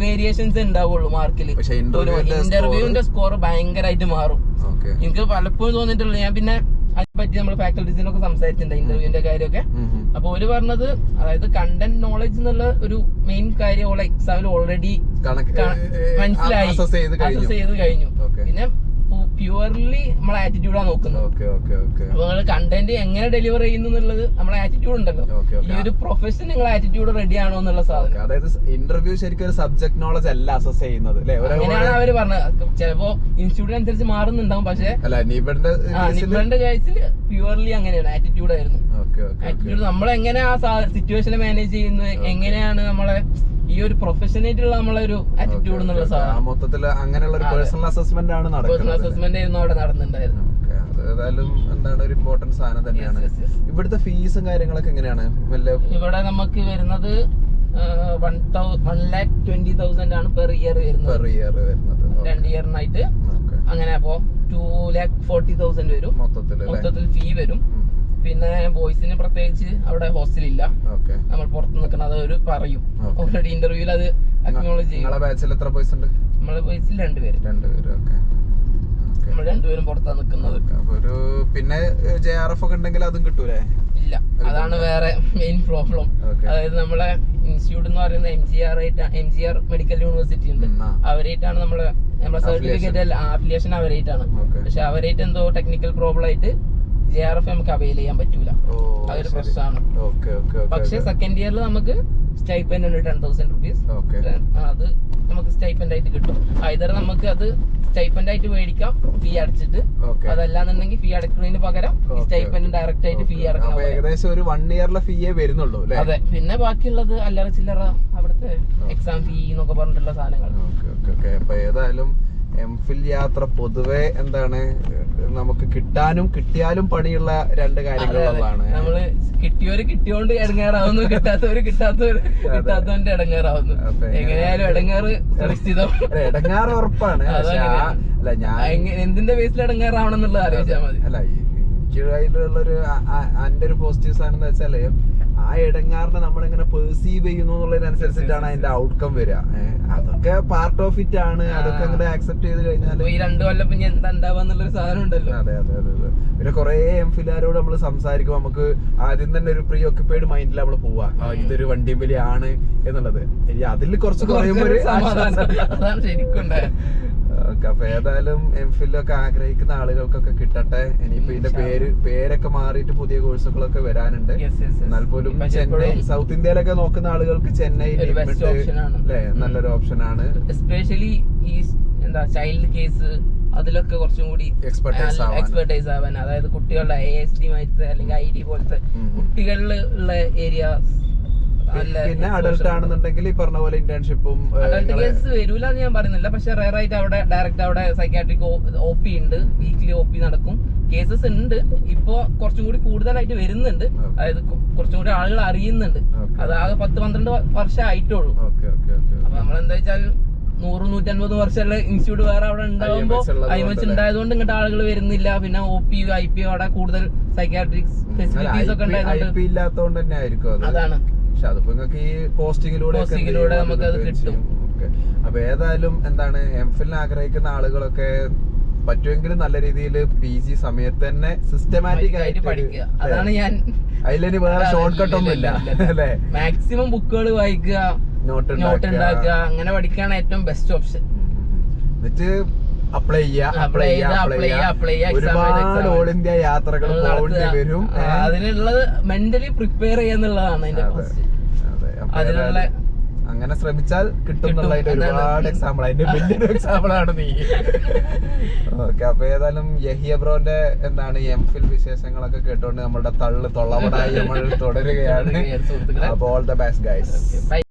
വേരിയേഷൻസ് ഉണ്ടാവുള്ളൂ മാർക്കിൽ ഇന്റർവ്യൂവിന്റെ സ്കോർ ഭയങ്കരമായിട്ട് മാറും. എനിക്ക് പലപ്പോഴും തോന്നിയിട്ടുള്ളൂ ഞാൻ പിന്നെ അതിനെപ്പറ്റി നമ്മൾ ഫാക്കൽറ്റീസിനൊക്കെ സംസാരിച്ചിട്ടുണ്ട് ഇന്റർവ്യൂവിന്റെ കാര്യമൊക്കെ. അപ്പൊ ഒരു പറഞ്ഞത് അതായത് കണ്ടന്റ് നോളജ് എന്നുള്ള ഒരു മെയിൻ കാര്യം ഓളെ എക്സാമിൽ ഓൾറെഡി മനസ്സിലായി. assess ചെയ്ത് കഴിഞ്ഞു. Assess ചെയ്ത് കഴിഞ്ഞു Okay. പിന്നെ പ്യുവർലി നമ്മളെ ആറ്റിറ്റ്യൂഡാണ് നോക്കുന്നത്. അപ്പൊ നിങ്ങൾ കണ്ടന്റ് എങ്ങനെ ഡെലിവർ ചെയ്യുന്നു എന്നുള്ളത് നമ്മളെ ആറ്റിറ്റ്യൂഡ് ഉണ്ടല്ലോ. ഈ ഒരു പ്രൊഫഷൻ നിങ്ങൾ ആറ്റിറ്റ്യൂഡ് റെഡി ആണോ എന്നുള്ള സാധനം. അതായത് ഇന്റർവ്യൂ ശരിക്കും ഒരു സബ്ജക്ട് നോളജ് അല്ല അസസ് ചെയ്യുന്നത് അങ്ങനെയാണ് അവർ പറഞ്ഞത്. ചിലപ്പോ ഇൻസ്റ്റിറ്റ്യൂട്ട് അനുസരിച്ച് മാറുന്നുണ്ടാവും പക്ഷേ നിബിന്റെ കേസിൽ പ്യുവർലി അങ്ങനെയാണ് ആറ്റിറ്റ്യൂഡ് ആയിരുന്നു. ആറ്റിറ്റ്യൂഡ് നമ്മൾ എങ്ങനെ ആ സിറ്റുവേഷനെ മാനേജ് ചെയ്യുന്നത്? എങ്ങനെയാണ് നമ്മളെ ഈ ഒരു പ്രൊഫഷനായിട്ടുള്ള നമ്മളെ ഒരു ആറ്റിറ്റ്യൂഡ് എന്നുള്ള സാധനം. മൊത്തത്തിൽ അങ്ങനെയുള്ള ഒരു പേഴ്സണൽ അസസ്മെന്റ് ആണ് പേഴ്സണൽ അസസ്മെന്റ് ആയിരുന്നു അവിടെ നടന്നിട്ടുണ്ടായിരുന്നു. ഏതായാലും എന്താണ് ഒരു ഇമ്പോർട്ടന്റ് സാധനം തന്നെയാണ്. ഇവിടുത്തെ ഫീസും കാര്യങ്ങളൊക്കെ എങ്ങനെയാണ്? ഇവിടെ നമുക്ക് വരുന്നത് one one lakh twenty thousand ആണ് പെർ ഇയർ വരുന്നത്. പെർ ഇയർ വരുന്നത്. രണ്ട് ഇയറിനായിട്ട് അങ്ങനെ അപ്പോ ടു ലാക്ക് ഫോർട്ടി തൗസൻഡ് വരും. മൊത്തത്തിൽ മൊത്തത്തിൽ ഫീ വരും. പിന്നെ ബോയ്സിന് പ്രത്യേകിച്ച് അവിടെ ഹോസ്റ്റലില്ല. നമ്മൾ പുറത്ത് നിൽക്കുന്നത് ഒരു പറയും. ഓൾറെഡി ഇന്റർവ്യൂവിൽ അത് അക്നോളജ് ചെയ്യും. ബാച്ചിൽ എത്ര ബോയ്സ് ഉണ്ട്? നമ്മളെ ബോയ്സിൽ രണ്ടുപേര് രണ്ടുപേര് ഓക്കെ. നമ്മൾ രണ്ടുപേരും പുറത്താണ് നിൽക്കുന്നത്. ഒരു പിന്നെ ജെ ആർ എഫ് ഒക്കെ ഉണ്ടെങ്കിൽ അതും കിട്ടൂലേ? ഇല്ല. അതാണ് വേറെ മെയിൻ പ്രോബ്ലം അതായത് നമ്മളെ ഇൻസ്റ്റിറ്റ്യൂട്ട് എന്ന് പറയുന്നത് M G R M G R medical university ഉണ്ട്. അവരായിട്ടാണ് നമ്മളെ നമ്മളെ സർട്ടിഫിക്കറ്റ് അപ്ലിക്കേഷൻ അവരായിട്ടാണ്. പക്ഷെ അവരായിട്ട് എന്തോ ടെക്നിക്കൽ പ്രോബ്ലം ആയിട്ട് ജെ ആർ എഫ് നമുക്ക് അവൈൽ ചെയ്യാൻ പറ്റൂല. അതൊരു. പ്രശ്നമാണ്. പക്ഷെ സെക്കൻഡ് ഇയറിൽ നമുക്ക് സ്റ്റൈപ്പൻഡ് ഉണ്ട് ടെൻ തൗസൻഡ് റുപ്പീസ് അത് നമുക്ക് സ്റ്റൈപ്പൻഡ് ആയിട്ട് കിട്ടും. ഐതർ നമുക്ക് അത് സ്റ്റൈപ്പൻഡ് ആയിട്ട് മേടിക്കാം ഫീ അടച്ചിട്ട്. അതല്ലാന്നുണ്ടെങ്കിൽ ഫീ അടക്കുന്നതിന് പകരം. സ്റ്റൈപ്പൻഡ് ഡയറക്റ്റ് ആയിട്ട് ഫീ അടക്കണം ഏകദേശം ഒരു വൺ ഇയറിലെ ഫീയേ വരുന്നുള്ളൂ അതെ. പിന്നെ ബാക്കിയുള്ളത് അല്ലറ ചില്ലറ അവിടുത്തെ എക്സാം ഫീ എന്നൊക്കെ പറഞ്ഞിട്ടുള്ള സാധനങ്ങൾ. ഏതായാലും എം ഫിൽ യാത്ര പൊതുവെ എന്താണ് നമുക്ക് കിട്ടാനും കിട്ടിയാലും പണിയുള്ള രണ്ട് കാര്യങ്ങളാണ് നമ്മൾ കിട്ടിയവര് കിട്ടിയോണ്ട് ഇടങ്ങേറാവുന്നു കിട്ടാത്തവര് കിട്ടാത്തവര് കിട്ടാത്തവന്റെ ഇടങ്ങേറാവുന്നു. എങ്ങനെയാലും ഇടങ്ങേറ് സുരക്ഷിതം. ഇടങ്ങേറ് ഉറപ്പാണ്. അല്ല ഞാൻ എന്തിന്റെ ബേസിൽ ഇടങ്ങേറാവണം എന്നുള്ളത് ആലോചിച്ചാൽ മതി. അല്ല എനിക്ക് അതിലുള്ളൊരു എന്റെ ഒരു പോസിറ്റീവ് സാധനം എന്ന് വെച്ചാൽ ആ ഇടങ്ങാറിനെ നമ്മളിങ്ങനെ പെർസീവ് ചെയ്യുന്നു എന്നുള്ളതിനനുസരിച്ചിട്ടാണ് അതിന്റെ ഔട്ട്കം വരിക. അതൊക്കെ പാർട്ട് ഓഫ് ഇറ്റ് ആണ്. അതൊക്കെ അങ്ങനെ ആക്സെപ്റ്റ് ചെയ്ത് കഴിഞ്ഞാൽ ഈ രണ്ട് കൊല്ലം പിന്നെ എന്താ ഉണ്ടാവാന്നുള്ളൊരു സാധനം ഉണ്ടല്ലോ. അതെ അതെ അതെ അതെ. പിന്നെ കുറെ എം ഫിലാരോട് നമ്മൾ സംസാരിക്കുമ്പോൾ നമുക്ക് ആദ്യം തന്നെ ഒരു പ്രീ ഓക്യുപ്പൈഡ് മൈൻഡിൽ നമ്മൾ പോവാ ഇതൊരു വണ്ടി വലിയാണ് എന്നുള്ളത്. അതിൽ കുറച്ച് കുറയുമ്പോൾ ശരിക്കും ഓക്കെ അപ്പൊ ഏതായാലും എം ഫില്ലൊക്കെ ആഗ്രഹിക്കുന്ന ആളുകൾക്കൊക്കെ കിട്ടട്ടെ. ഇനിയിപ്പോ ഇതിന്റെ പേര് പേരൊക്കെ മാറിയിട്ട് പുതിയ കോഴ്സുകളൊക്കെ വരാനുണ്ട്. എന്നാൽ പോലും ചെന്നൈ സൗത്ത് ഇന്ത്യയിലൊക്കെ നോക്കുന്ന ആളുകൾക്ക് ചെന്നൈ അല്ലെ നല്ലൊരു ഓപ്ഷൻ ആണ്. എസ്പെഷ്യലി ഈ എന്താ ചൈൽഡ് കേസ് അതിലൊക്കെ കുറച്ചും കൂടി എക്സ്പെർട്ടൈസ് ആവാൻ അതായത് കുട്ടികളുടെ എ എസ് ഡി മാറ്റത്തെ അല്ലെങ്കിൽ ഐ ഡി പോലത്തെ. കുട്ടികളിൽ ഉള്ള ഏരിയ പിന്നെ അഡൾട്ട് ആണെന്നുണ്ടെങ്കിൽ ഈ പറഞ്ഞ പോലെ ഇന്റേൺഷിപ്പും കേസ് വരൂല എന്ന് ഞാൻ പറയുന്നില്ല. പക്ഷെ റയർ ആയിട്ട് അവിടെ ഡയറക്റ്റ് അവിടെ സൈക്കാട്രിക് ഒ പി ഉണ്ട്. വീക്ക്ലി ഒ പി നടക്കും. കേസസ് ഉണ്ട്. ഇപ്പോ കുറച്ചും കൂടി കൂടുതലായിട്ട് വരുന്നുണ്ട്. അതായത് കുറച്ചും കൂടി ആളുകൾ അറിയുന്നുണ്ട്. അത് ആകെ പത്ത് പന്ത്രണ്ട് വർഷം ആയിട്ടുള്ളൂ അപ്പൊ നമ്മൾ എന്താ വെച്ചാൽ നൂറ് നൂറ്റൻപത് വർഷമുള്ള ഇൻസ്റ്റിറ്റ്യൂട്ട് വേറെ അവിടെ ഉണ്ടാകുമ്പോ ഐ ഉണ്ടായതുകൊണ്ട് ഇങ്ങോട്ട് ആളുകൾ വരുന്നില്ല. പിന്നെ ഒ പി ഐ പി അവിടെ കൂടുതൽ സൈക്കാട്രിക്സ് ഫെസിലിറ്റീസ് ഒക്കെ ഉണ്ടായതുകൊണ്ട് അതാണ്. പക്ഷെ അതിപ്പോ നിങ്ങൾക്ക് ഈ പോസ്റ്റിങ്ങിലൂടെ പോസ്റ്റിങ്ങിലൂടെ ചെയ്യും? നമുക്ക് അത് അത് കിട്ടും. അപ്പൊ ഏതായാലും എന്താണ് എം ഫിലിന് ആഗ്രഹിക്കുന്ന ആളുകളൊക്കെ പറ്റുമെങ്കിൽ നല്ല രീതിയിൽ പി ജി സമയത്ത് തന്നെ സിസ്റ്റമാറ്റിക് ആയിട്ട് പഠിക്കുക. അതാണ് ഞാൻ അതിലിനി വേറെ ഷോർട്ട് കട്ട് ഒന്നും ഇല്ല അല്ലേ? മാക്സിമം ബുക്കുകൾ വായിക്കുക നോട്ട് ഉണ്ടാക്കുക. അങ്ങനെ പഠിക്കാണ് ഏറ്റവും ബെസ്റ്റ് ഓപ്ഷൻ എന്നിട്ട് അപ്ലൈ ചെയ്യാ Apply അപ്ലൈ ചെയ്യാ അപ്ലൈ ഒരുപാട് ഓൾ ഇന്ത്യ യാത്രകൾ പോകേണ്ടി വരും. അതിനുള്ളത് മെന്റലി പ്രിപ്പയർ ചെയ്യാന്നുള്ളതാണ് അതിനുള്ള അങ്ങനെ ശ്രമിച്ചാൽ കിട്ടും എന്നുള്ളതിന്റെ. ഒരുപാട് എക്സാമ്പിൾ അതിന്റെ വലിയൊരു എക്സാമ്പിൾ ആണ് നീ. ഓക്കെ അപ്പൊ ഏതായാലും യഹിയ ബ്രോന്റെ എന്താണ് എം ഫിൽ വിശേഷങ്ങളൊക്കെ കേട്ടോണ്ട് നമ്മളുടെ തള്ളു തൊള്ളവടായി നമ്മൾ തുടരുകയാണ്. അപ്പോൾ ഓൾ ദ ബെസ്റ്റ് ഗൈസ്